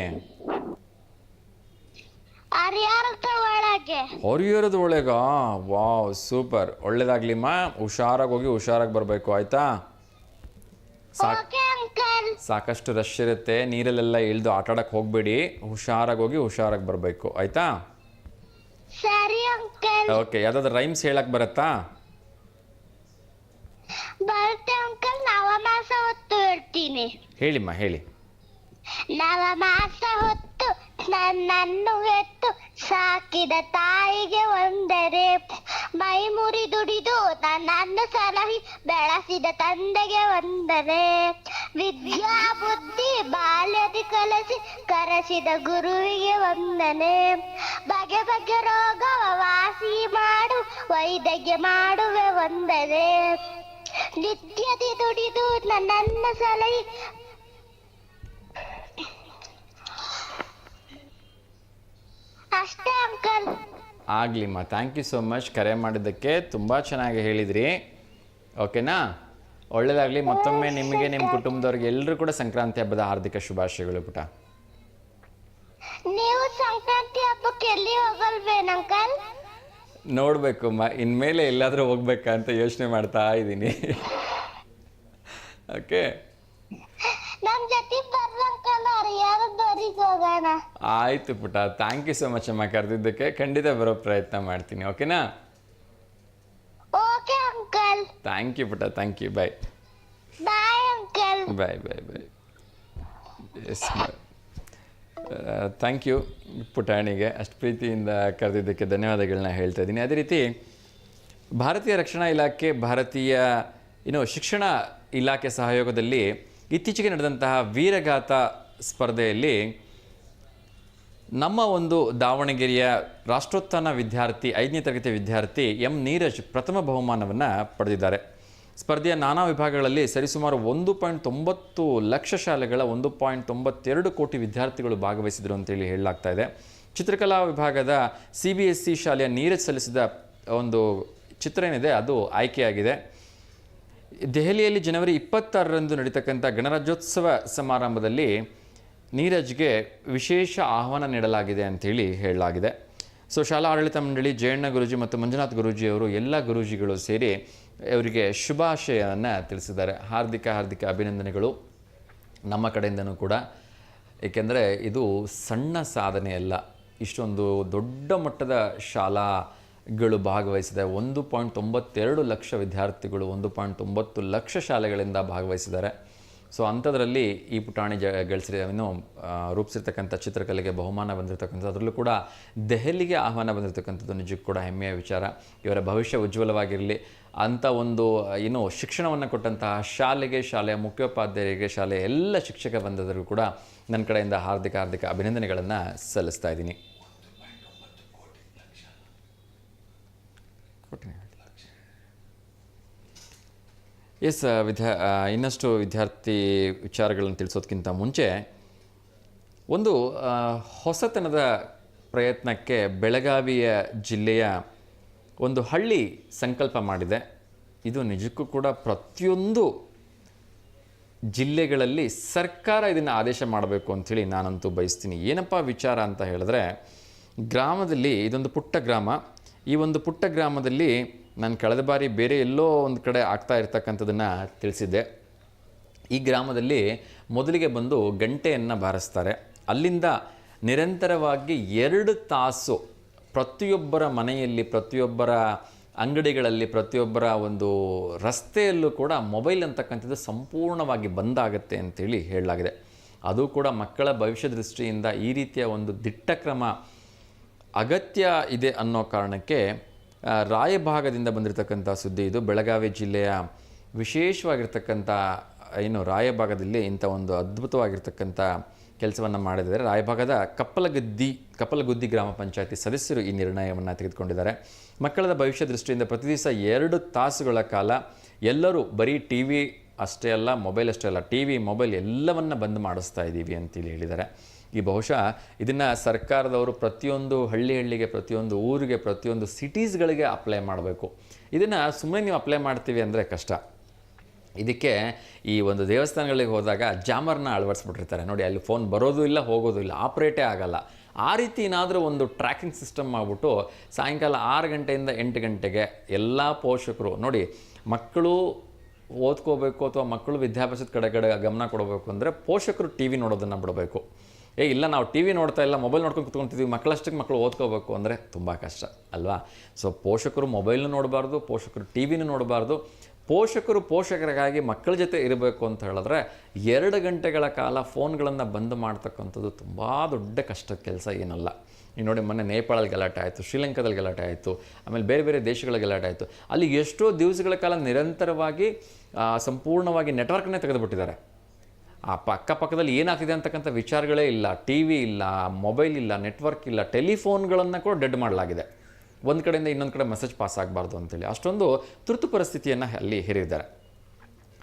ಹರಿಯಾರದ ಒಳಗೆ. ಹೊರಿಯೋರದ ಒಳಗ? ವಾವ್ ಸೂಪರ್ ಒಳ್ಳೇದಾಗ್ಲಿಮ್ಮ ಹುಷಾರಾಗಿ ಹೋಗಿ ಹುಷಾರಾಗಿ ಬರಬೇಕು ಆಯ್ತಾ? ಸಾಕ್ ಸಾಕಷ್ಟು ರಶ್ ಇರುತ್ತೆ. ನೀರಲ್ಲೆಲ್ಲ ಇಳಿದು ಆಟ ಆಡಕ್ ಹೋಗಬೇಡಿ. ಹುಷಾರಾಗಿ ಹೋಗಿ ಹುಷಾರಾಗಿ ಬರಬೇಕು. ಆಯ್ತಾ? ಸರಿ ಅಂಕಲ್. ಓಕೆ ಯಾವ್ದಾದ್ರು ರೈಮ್ಸ್ ಹೇಳಕ್ ಬರುತ್ತಾ? ಬರುತ್ತೆ ಅಂಕಲ್. ನವಮಾಸ ಹೊತ್ತು ಹೇಳ್ತೀನಿ. ಹೇಳಿಮ್ಮ ಹೇಳಿ. ನವಮಾಸ ಹೊತ್ತು ನನ್ನನ್ನು ಎತ್ತು ಸಾಕಿದ ತಾಯಿಗೆ ಒಂದರೆ ಮೈ ಮುರಿ ಸಲಹಿ ಬೆಳೆಸಿದ ತಂದೆಗೆ ವಂದನೆ ವಿದ್ಯಾ, ಬುದ್ಧಿ, ಬಾಲ್ಯದಿ ಕಲಸಿ ಕರೆಸಿದ ಗುರುವಿಗೆ ವಂದನೆ ಬಗೆ ಬಗೆ ರೋಗ ವಾಸಿ ಮಾಡು, ವೈದ್ಯಗೆ ಮಾಡುವೆ ವಂದನೆ ನಿತ್ಯದಿ ದುಡಿದು ನನ್ನ ಸಲಹಿ ಅಷ್ಟೇ ಅಂಕಲ್. ಆಗ್ಲಿಮ್ಮ ಥ್ಯಾಂಕ್ ಯು ಸೋ ಮಚ್ ಕರೆ ಮಾಡಿದ್ದಕ್ಕೆ ತುಂಬ ಚೆನ್ನಾಗಿ ಹೇಳಿದ್ರಿ. ಓಕೆನಾ ಒಳ್ಳೆಯದಾಗಲಿ ಮತ್ತೊಮ್ಮೆ ನಿಮಗೆ ನಿಮ್ಮ ಕುಟುಂಬದವ್ರಿಗೆ ಎಲ್ಲರೂ ಕೂಡ ಸಂಕ್ರಾಂತಿ ಹಬ್ಬದ ಹಾರ್ದಿಕ ಶುಭಾಶಯಗಳು ಪುಟ. ನೀವು ಸಂಕ್ರಾಂತಿ ಹಬ್ಬಕ್ಕೆ ಎಲ್ಲಿ ಹೋಗಲ್ವೇನ್ ಅಂಕಲ್ ನೋಡಬೇಕು ಮ. ಇನ್ಮೇಲೆ ಎಲ್ಲಾದರೂ ಹೋಗ್ಬೇಕಾ ಅಂತ ಯೋಚನೆ ಮಾಡ್ತಾ ಇದ್ದೀನಿ ಓಕೆ ನಮ್ ಜೊತೆ ಬರ್ರಿ ಅಂಕಲ್ ಹರಿಯಾರದವರಿಗೆ ಹೋಗೋಣ. ಆಯಿತು ಪುಟ ಥ್ಯಾಂಕ್ ಯು ಸೊ ಮಚ್ ಅಮ್ಮ ಕರೆದಿದ್ದಕ್ಕೆ. ಖಂಡಿತ ಬರೋ ಪ್ರಯತ್ನ ಮಾಡ್ತೀನಿ ಓಕೆನಾ ಓಕೆ ಅಂಕಲ್ ಥ್ಯಾಂಕ್ ಯು ಪುಟ thank you bye bye uncle bye bye bye yes thank you ಪುಟಾಣಿಗೆ. ಅಷ್ಟು ಪ್ರೀತಿಯಿಂದ ಕರೆದಿದ್ದಕ್ಕೆ ಧನ್ಯವಾದಗಳನ್ನ ಹೇಳ್ತಾ ಇದ್ದೀನಿ. ಅದೇ ರೀತಿ ಭಾರತೀಯ ರಕ್ಷಣಾ ಇಲಾಖೆ ಭಾರತೀಯ ಏನು ಶಿಕ್ಷಣ ಇಲಾಖೆ ಸಹಯೋಗದಲ್ಲಿ ಇತ್ತೀಚೆಗೆ ನಡೆದಂತಹ ವೀರಗಾಥ ಸ್ಪರ್ಧೆಯಲ್ಲಿ ನಮ್ಮ ಒಂದು ದಾವಣಗೆರೆಯ ರಾಷ್ಟ್ರೋತ್ಥಾನ ವಿದ್ಯಾರ್ಥಿ, ಐದನೇ ತರಗತಿ ವಿದ್ಯಾರ್ಥಿ ಎಂ ನೀರಜ್ ಪ್ರಥಮ ಬಹುಮಾನವನ್ನು ಪಡೆದಿದ್ದಾರೆ. ಸ್ಪರ್ಧೆಯ ನಾನಾ ವಿಭಾಗಗಳಲ್ಲಿ ಸರಿಸುಮಾರು ಒಂದು ಪಾಯಿಂಟ್ ತೊಂಬತ್ತು ಲಕ್ಷ ಶಾಲೆಗಳ ಒಂದು ಪಾಯಿಂಟ್ ತೊಂಬತ್ತೆರಡು ಕೋಟಿ ವಿದ್ಯಾರ್ಥಿಗಳು ಭಾಗವಹಿಸಿದರು ಅಂತೇಳಿ ಹೇಳಲಾಗ್ತಾ ಇದೆ. ಚಿತ್ರಕಲಾ ವಿಭಾಗದ ಸಿ ಬಿ ಎಸ್ ಸಿ ಶಾಲೆಯ ನೀರಜ್ ಸಲ್ಲಿಸಿದ ಒಂದು ಚಿತ್ರ ಏನಿದೆ, ಅದು ಆಯ್ಕೆಯಾಗಿದೆ. ದೆಹಲಿಯಲ್ಲಿ ಜನವರಿ ಇಪ್ಪತ್ತಾರರಂದು ನಡೀತಕ್ಕಂಥ ಗಣರಾಜ್ಯೋತ್ಸವ ಸಮಾರಂಭದಲ್ಲಿ ನೀರಜ್ಗೆ ವಿಶೇಷ ಆಹ್ವಾನ ನೀಡಲಾಗಿದೆ ಅಂಥೇಳಿ ಹೇಳಲಾಗಿದೆ. ಸೊ, ಶಾಲಾ ಆಡಳಿತ ಮಂಡಳಿ ಜಯಣ್ಣ ಗುರೂಜಿ ಮತ್ತು ಮಂಜುನಾಥ್ ಗುರೂಜಿಯವರು ಎಲ್ಲ ಗುರೂಜಿಗಳು ಸೇರಿ ಅವರಿಗೆ ಶುಭಾಶಯವನ್ನು ತಿಳಿಸಿದ್ದಾರೆ. ಹಾರ್ದಿಕ ಹಾರ್ದಿಕ ಅಭಿನಂದನೆಗಳು ನಮ್ಮ ಕಡೆಯಿಂದನೂ ಕೂಡ. ಏಕೆಂದರೆ ಇದು ಸಣ್ಣ ಸಾಧನೆ ಅಲ್ಲ. ಇಷ್ಟೊಂದು ದೊಡ್ಡ ಮಟ್ಟದ ಶಾಲಾಗಳು ಭಾಗವಹಿಸಿದೆ. ಒಂದು ಪಾಯಿಂಟ್ ತೊಂಬತ್ತೆರಡು ಲಕ್ಷ ವಿದ್ಯಾರ್ಥಿಗಳು, ಒಂದು ಪಾಯಿಂಟ್ ತೊಂಬತ್ತು ಲಕ್ಷ ಶಾಲೆಗಳಿಂದ ಭಾಗವಹಿಸಿದ್ದಾರೆ. ಸೊ ಅಂಥದ್ರಲ್ಲಿ ಈ ಪುಟಾಣಿ ಜ ಗಳಿಸಿದ ಏನು ರೂಪಿಸಿರ್ತಕ್ಕಂಥ ಚಿತ್ರಕಲೆಗೆ ಬಹುಮಾನ ಬಂದಿರತಕ್ಕಂಥದ್ದು. ಅದರಲ್ಲೂ ಕೂಡ ದೆಹಲಿಗೆ ಆಹ್ವಾನ ಬಂದಿರತಕ್ಕಂಥದ್ದು ನಿಜಕ್ಕೂ ಕೂಡ ಹೆಮ್ಮೆಯ ವಿಚಾರ. ಇವರ ಭವಿಷ್ಯ ಉಜ್ವಲವಾಗಿರಲಿ. ಅಂಥ ಒಂದು ಏನು ಶಿಕ್ಷಣವನ್ನು ಕೊಟ್ಟಂತಹ ಶಾಲೆಗೆ ಶಾಲೆಯ ಮುಖ್ಯೋಪಾಧ್ಯಾಯರಿಗೆ ಶಾಲೆಯ ಎಲ್ಲ ಶಿಕ್ಷಕ ಬಂದದರೂ ಕೂಡ ನನ್ನ ಕಡೆಯಿಂದ ಹಾರ್ದಿಕ ಹಾರ್ದಿಕ ಅಭಿನಂದನೆಗಳನ್ನು ಸಲ್ಲಿಸ್ತಾ ಇದ್ದೀನಿ. ಕೊಟ್ಟಿನಿ. ಎಸ್ ವಿದ್ಯಾ ಇನ್ನಷ್ಟು ವಿದ್ಯಾರ್ಥಿ ವಿಚಾರಗಳನ್ನು ತಿಳಿಸೋದಕ್ಕಿಂತ ಮುಂಚೆ ಒಂದು ಹೊಸತನದ ಪ್ರಯತ್ನಕ್ಕೆ ಬೆಳಗಾವಿಯ ಜಿಲ್ಲೆಯ ಒಂದು ಹಳ್ಳಿ ಸಂಕಲ್ಪ ಮಾಡಿದೆ. ಇದು ನಿಜಕ್ಕೂ ಕೂಡ ಪ್ರತಿಯೊಂದು ಜಿಲ್ಲೆಗಳಲ್ಲಿ ಸರ್ಕಾರ ಇದನ್ನು ಆದೇಶ ಮಾಡಬೇಕು ಅಂಥೇಳಿ ನಾನಂತೂ ಬಯಸ್ತೀನಿ. ಏನಪ್ಪ ವಿಚಾರ ಅಂತ ಹೇಳಿದ್ರೆ, ಗ್ರಾಮದಲ್ಲಿ ಇದೊಂದು ಪುಟ್ಟ ಗ್ರಾಮ. ಈ ಒಂದು ಪುಟ್ಟ ಗ್ರಾಮದಲ್ಲಿ ನಾನು ಕಳೆದ ಬಾರಿ ಬೇರೆ ಎಲ್ಲೋ ಒಂದು ಕಡೆ ಆಗ್ತಾ ಇರ್ತಕ್ಕಂಥದ್ದನ್ನು ತಿಳಿಸಿದ್ದೆ. ಈ ಗ್ರಾಮದಲ್ಲಿ ಮೊದಲಿಗೆ ಬಂದು ಗಂಟೆಯನ್ನು ಬಾರಿಸ್ತಾರೆ. ಅಲ್ಲಿಂದ ನಿರಂತರವಾಗಿ ಎರಡು ತಾಸು ಪ್ರತಿಯೊಬ್ಬರ ಮನೆಯಲ್ಲಿ, ಪ್ರತಿಯೊಬ್ಬರ ಅಂಗಡಿಗಳಲ್ಲಿ, ಪ್ರತಿಯೊಬ್ಬರ ಒಂದು ರಸ್ತೆಯಲ್ಲೂ ಕೂಡ ಮೊಬೈಲ್ ಅಂತಕ್ಕಂಥದ್ದು ಸಂಪೂರ್ಣವಾಗಿ ಬಂದಾಗತ್ತೆ ಅಂತೇಳಿ ಹೇಳಲಾಗಿದೆ. ಅದು ಕೂಡ ಮಕ್ಕಳ ಭವಿಷ್ಯ ದೃಷ್ಟಿಯಿಂದ ಈ ರೀತಿಯ ಒಂದು ದಿಟ್ಟ ಕ್ರಮ ಅಗತ್ಯ ಇದೆ ಅನ್ನೋ ಕಾರಣಕ್ಕೆ ರಾಯಭಾಗದಿಂದ ಬಂದಿರತಕ್ಕಂಥ ಸುದ್ದಿ ಇದು. ಬೆಳಗಾವಿ ಜಿಲ್ಲೆಯ ವಿಶೇಷವಾಗಿರ್ತಕ್ಕಂಥ, ಏನು, ರಾಯಭಾಗದಲ್ಲಿ ಇಂಥ ಒಂದು ಅದ್ಭುತವಾಗಿರ್ತಕ್ಕಂಥ ಕೆಲಸವನ್ನು ಮಾಡಿದ್ದಾರೆ. ರಾಯಭಾಗದ ಕಪ್ಪಲಗದ್ದಿ, ಕಪ್ಪಲಗುದ್ದಿ ಗ್ರಾಮ ಪಂಚಾಯತಿ ಸದಸ್ಯರು ಈ ನಿರ್ಣಯವನ್ನು ತೆಗೆದುಕೊಂಡಿದ್ದಾರೆ. ಮಕ್ಕಳ ಭವಿಷ್ಯ ದೃಷ್ಟಿಯಿಂದ ಪ್ರತಿ ದಿವಸ ಎರಡು ತಾಸುಗಳ ಕಾಲ ಎಲ್ಲರೂ ಬರೀ ಟಿ ವಿ ಅಷ್ಟೇ ಅಲ್ಲ, ಮೊಬೈಲ್ ಅಷ್ಟೇ ಅಲ್ಲ ಟಿ ವಿ ಮೊಬೈಲ್ ಎಲ್ಲವನ್ನು ಬಂದ್ ಮಾಡಿಸ್ತಾ ಇದ್ದೀವಿ ಅಂತೇಳಿ ಹೇಳಿದ್ದಾರೆ. ಈ ಬಹುಶಃ ಇದನ್ನು ಸರ್ಕಾರದವರು ಪ್ರತಿಯೊಂದು ಹಳ್ಳಿ ಹಳ್ಳಿಗೆ, ಪ್ರತಿಯೊಂದು ಊರಿಗೆ, ಪ್ರತಿಯೊಂದು ಸಿಟೀಸ್ಗಳಿಗೆ ಅಪ್ಲೈ ಮಾಡಬೇಕು. ಇದನ್ನು ಸುಮ್ಮನೆ ನೀವು ಅಪ್ಲೈ ಮಾಡ್ತೀವಿ ಅಂದರೆ ಕಷ್ಟ. ಇದಕ್ಕೆ ಈ ಒಂದು ದೇವಸ್ಥಾನಗಳಿಗೆ ಹೋದಾಗ ಜಾಮರ್ನ ಅಳವಡಿಸ್ಬಿಟ್ಟಿರ್ತಾರೆ. ನೋಡಿ, ಅಲ್ಲಿ ಫೋನ್ ಬರೋದು ಇಲ್ಲ, ಹೋಗೋದು ಇಲ್ಲ ಆಪ್ರೇಟೇ ಆಗಲ್ಲ. ಆ ರೀತಿ ಏನಾದರೂ ಒಂದು ಟ್ರ್ಯಾಕಿಂಗ್ ಸಿಸ್ಟಮ್ ಆಗ್ಬಿಟ್ಟು ಸಾಯಂಕಾಲ ಆರು ಗಂಟೆಯಿಂದ ಎಂಟು ಗಂಟೆಗೆ ಎಲ್ಲ ಪೋಷಕರು, ನೋಡಿ, ಮಕ್ಕಳು ಓದ್ಕೋಬೇಕು ಅಥವಾ ಮಕ್ಕಳು ವಿದ್ಯಾಭ್ಯಾಸದ ಕಡೆ ಕಡೆ ಗಮನ ಕೊಡಬೇಕು ಅಂದರೆ ಪೋಷಕರು ಟಿ ವಿ ನೋಡೋದನ್ನು ಬಿಡಬೇಕು. ಏ, ಇಲ್ಲ, ನಾವು ಟಿ ವಿ ನೋಡ್ತಾ ಇಲ್ಲ ಮೊಬೈಲ್ ನೋಡ್ಕೊಂಡು ಕುತ್ಕೊಂತಿದ್ದೀವಿ ಮಕ್ಕಳಷ್ಟಕ್ಕೆ ಮಕ್ಕಳು ಓದ್ಕೋಬೇಕು ಅಂದರೆ ತುಂಬ ಕಷ್ಟ, ಅಲ್ವಾ? ಸೊ ಪೋಷಕರು ಮೊಬೈಲ್ನ ನೋಡಬಾರ್ದು, ಪೋಷಕರು ಟಿ ವಿನೂ ನೋಡಬಾರ್ದು. ಪೋಷಕರು, ಪೋಷಕರಿಗಾಗಿ ಮಕ್ಕಳ ಜೊತೆ ಇರಬೇಕು ಅಂತ ಹೇಳಿದ್ರೆ ಎರಡು ಗಂಟೆಗಳ ಕಾಲ ಫೋನ್ಗಳನ್ನು ಬಂದ್ ಮಾಡ್ತಕ್ಕಂಥದ್ದು ತುಂಬ ದೊಡ್ಡ ಕಷ್ಟದ ಕೆಲಸ ಏನಲ್ಲ. ಈಗ ನೋಡಿ ಮೊನ್ನೆ ನೇಪಾಳಲ್ಲಿ ಗಲಾಟೆ ಆಯಿತು, ಶ್ರೀಲಂಕಾದಲ್ಲಿ ಗಲಾಟೆ ಆಯಿತು, ಆಮೇಲೆ ಬೇರೆ ಬೇರೆ ದೇಶಗಳ ಗಲಾಟೆ ಆಯಿತು. ಅಲ್ಲಿ ಎಷ್ಟೋ ದಿವಸಗಳ ಕಾಲ ನಿರಂತರವಾಗಿ ಸಂಪೂರ್ಣವಾಗಿ ನೆಟ್ವರ್ಕ್ನೇ ತೆಗೆದುಬಿಟ್ಟಿದ್ದಾರೆ. ಆ ಪಕ್ಕಪಕ್ಕದಲ್ಲಿ ಏನಾಗ್ತಿದೆ ಅಂತಕ್ಕಂಥ ವಿಚಾರಗಳೇ ಇಲ್ಲ ಟಿ ವಿ ಇಲ್ಲ ಮೊಬೈಲ್ ಇಲ್ಲ ನೆಟ್ವರ್ಕ್ ಇಲ್ಲ ಟೆಲಿಫೋನ್ಗಳನ್ನು ಕೂಡ ಡೆಡ್ ಮಾಡಲಾಗಿದೆ. ಒಂದು ಕಡೆಯಿಂದ ಇನ್ನೊಂದು ಕಡೆ ಮೆಸೇಜ್ ಪಾಸ್ ಆಗಬಾರ್ದು ಅಂತೇಳಿ. ಅಷ್ಟೊಂದು ತುರ್ತು ಪರಿಸ್ಥಿತಿಯನ್ನು ಅಲ್ಲಿ ಹೇರಿದ್ದಾರೆ.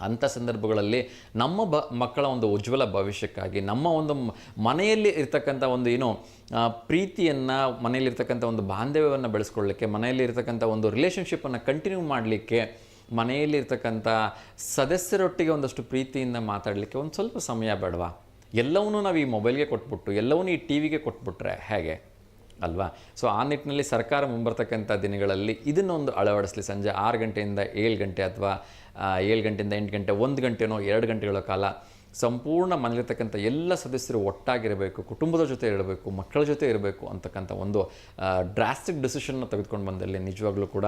ಅಂಥ ಸಂದರ್ಭಗಳಲ್ಲಿ ನಮ್ಮ ಬ, ಮಕ್ಕಳ ಒಂದು ಉಜ್ವಲ ಭವಿಷ್ಯಕ್ಕಾಗಿ, ನಮ್ಮ ಒಂದು ಮನೆಯಲ್ಲಿ ಇರ್ತಕ್ಕಂಥ ಒಂದು ಏನು ಪ್ರೀತಿಯನ್ನು, ಮನೆಯಲ್ಲಿರ್ತಕ್ಕಂಥ ಒಂದು ಬಾಂಧವ್ಯವನ್ನು ಬೆಳೆಸ್ಕೊಳ್ಳಿಕ್ಕೆ ಮನೆಯಲ್ಲಿ ಇರ್ತಕ್ಕಂಥ ಒಂದು ರಿಲೇಷನ್ಶಿಪ್ಪನ್ನು ಕಂಟಿನ್ಯೂ ಮಾಡಲಿಕ್ಕೆ ಮನೆಯಲ್ಲಿರ್ತಕ್ಕಂಥ ಸದಸ್ಯರೊಟ್ಟಿಗೆ ಒಂದಷ್ಟು ಪ್ರೀತಿಯಿಂದ ಮಾತಾಡಲಿಕ್ಕೆ ಒಂದು ಸ್ವಲ್ಪ ಸಮಯ ಬೇಡವಾ? ಎಲ್ಲವನ್ನೂ ನಾವು ಈ ಮೊಬೈಲ್ಗೆ ಕೊಟ್ಬಿಟ್ಟು, ಎಲ್ಲವನ್ನೂ ಈ ಟಿ ವಿಗೆ ಕೊಟ್ಬಿಟ್ರೆ ಹೇಗೆ? ಅಲ್ವಾ? ಸೊ ಆ ನಿಟ್ಟಿನಲ್ಲಿ ಸರ್ಕಾರ ಮುಂಬರ್ತಕ್ಕಂಥ ದಿನಗಳಲ್ಲಿ ಇದನ್ನೊಂದು ಅಳವಡಿಸಲಿ. ಸಂಜೆ ಆರು ಗಂಟೆಯಿಂದ ಏಳು ಗಂಟೆ ಅಥವಾ ಏಳು ಗಂಟೆಯಿಂದ ಎಂಟು ಗಂಟೆ, ಒಂದು ಗಂಟೆನೋ ಎರಡು ಗಂಟೆಗಳ ಕಾಲ ಸಂಪೂರ್ಣ ಮನೆಯಲ್ಲಿರ್ತಕ್ಕಂಥ ಎಲ್ಲ ಸದಸ್ಯರು ಒಟ್ಟಾಗಿರಬೇಕು, ಕುಟುಂಬದ ಜೊತೆ ಇರಬೇಕು, ಮಕ್ಕಳ ಜೊತೆ ಇರಬೇಕು ಅಂತಕ್ಕಂಥ ಒಂದು ಡ್ರಾಸ್ಟಿಕ್ ಡಿಸಿಷನ್ನ ತೆಗೆದುಕೊಂಡು ಬಂದಲ್ಲಿ ನಿಜವಾಗ್ಲೂ ಕೂಡ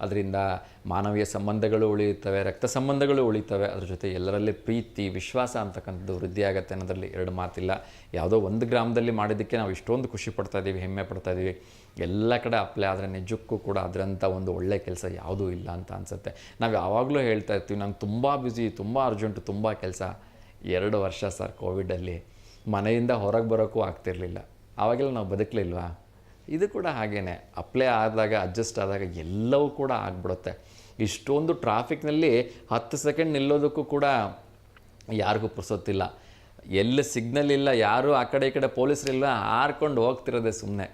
ಅದರಿಂದ ಮಾನವೀಯ ಸಂಬಂಧಗಳು ಉಳಿಯುತ್ತವೆ, ರಕ್ತ ಸಂಬಂಧಗಳು ಉಳಿತವೆ. ಅದ್ರ ಜೊತೆ ಎಲ್ಲರಲ್ಲಿ ಪ್ರೀತಿ, ವಿಶ್ವಾಸ ಅಂತಕ್ಕಂಥದ್ದು ವೃದ್ಧಿ ಅನ್ನೋದರಲ್ಲಿ ಅನ್ನೋದ್ರಲ್ಲಿ ಎರಡು ಮಾತಿಲ್ಲ. ಯಾವುದೋ ಒಂದು ಗ್ರಾಮದಲ್ಲಿ ಮಾಡಿದ್ದಕ್ಕೆ ನಾವು ಇಷ್ಟೊಂದು ಖುಷಿ ಪಡ್ತಾ ಇದ್ದೀವಿ ಹೆಮ್ಮೆ ಪಡ್ತಾ ಇದ್ದೀವಿ ಎಲ್ಲ ಕಡೆ ಅಪ್ಲೈ ಆದರೆ ನಿಜಕ್ಕೂ ಕೂಡ ಅದರಂಥ ಒಂದು ಒಳ್ಳೆಯ ಕೆಲಸ ಯಾವುದೂ ಇಲ್ಲ ಅಂತ ಅನಿಸುತ್ತೆ. ನಾವು ಯಾವಾಗಲೂ ಹೇಳ್ತಾ ಇರ್ತೀವಿ, ನಂಗೆ ತುಂಬ ಬ್ಯುಸಿ ತುಂಬ ಅರ್ಜೆಂಟು ತುಂಬ ಕೆಲಸ. ಎರಡು ವರ್ಷ ಸರ್ ಕೋವಿಡಲ್ಲಿ ಮನೆಯಿಂದ ಹೊರಗೆ ಬರೋಕ್ಕೂ ಆಗ್ತಿರಲಿಲ್ಲ. ಆವಾಗೆಲ್ಲ ನಾವು ಬದುಕಲಿಲ್ವಾ? ಇದು ಕೂಡ ಹಾಗೇ ಅಪ್ಲೈ ಆದಾಗ ಅಡ್ಜಸ್ಟ್ ಆದಾಗ ಎಲ್ಲವೂ ಕೂಡ ಆಗ್ಬಿಡುತ್ತೆ. ಇಷ್ಟೊಂದು ಟ್ರಾಫಿಕ್ನಲ್ಲಿ ಹತ್ತು ಸೆಕೆಂಡ್ ನಿಲ್ಲೋದಕ್ಕೂ ಕೂಡ ಯಾರಿಗೂ ಪುರ್ಸೊತ್ತಿಲ್ಲ. ಎಲ್ಲಿ ಸಿಗ್ನಲ್ ಇಲ್ಲ, ಯಾರೂ ಆ ಕಡೆ ಈ ಕಡೆ ಪೊಲೀಸರಿಲ್ಲ ಹಾರ್ಕೊಂಡು ಹೋಗ್ತಿರೋದೆ ಸುಮ್ಮನೆ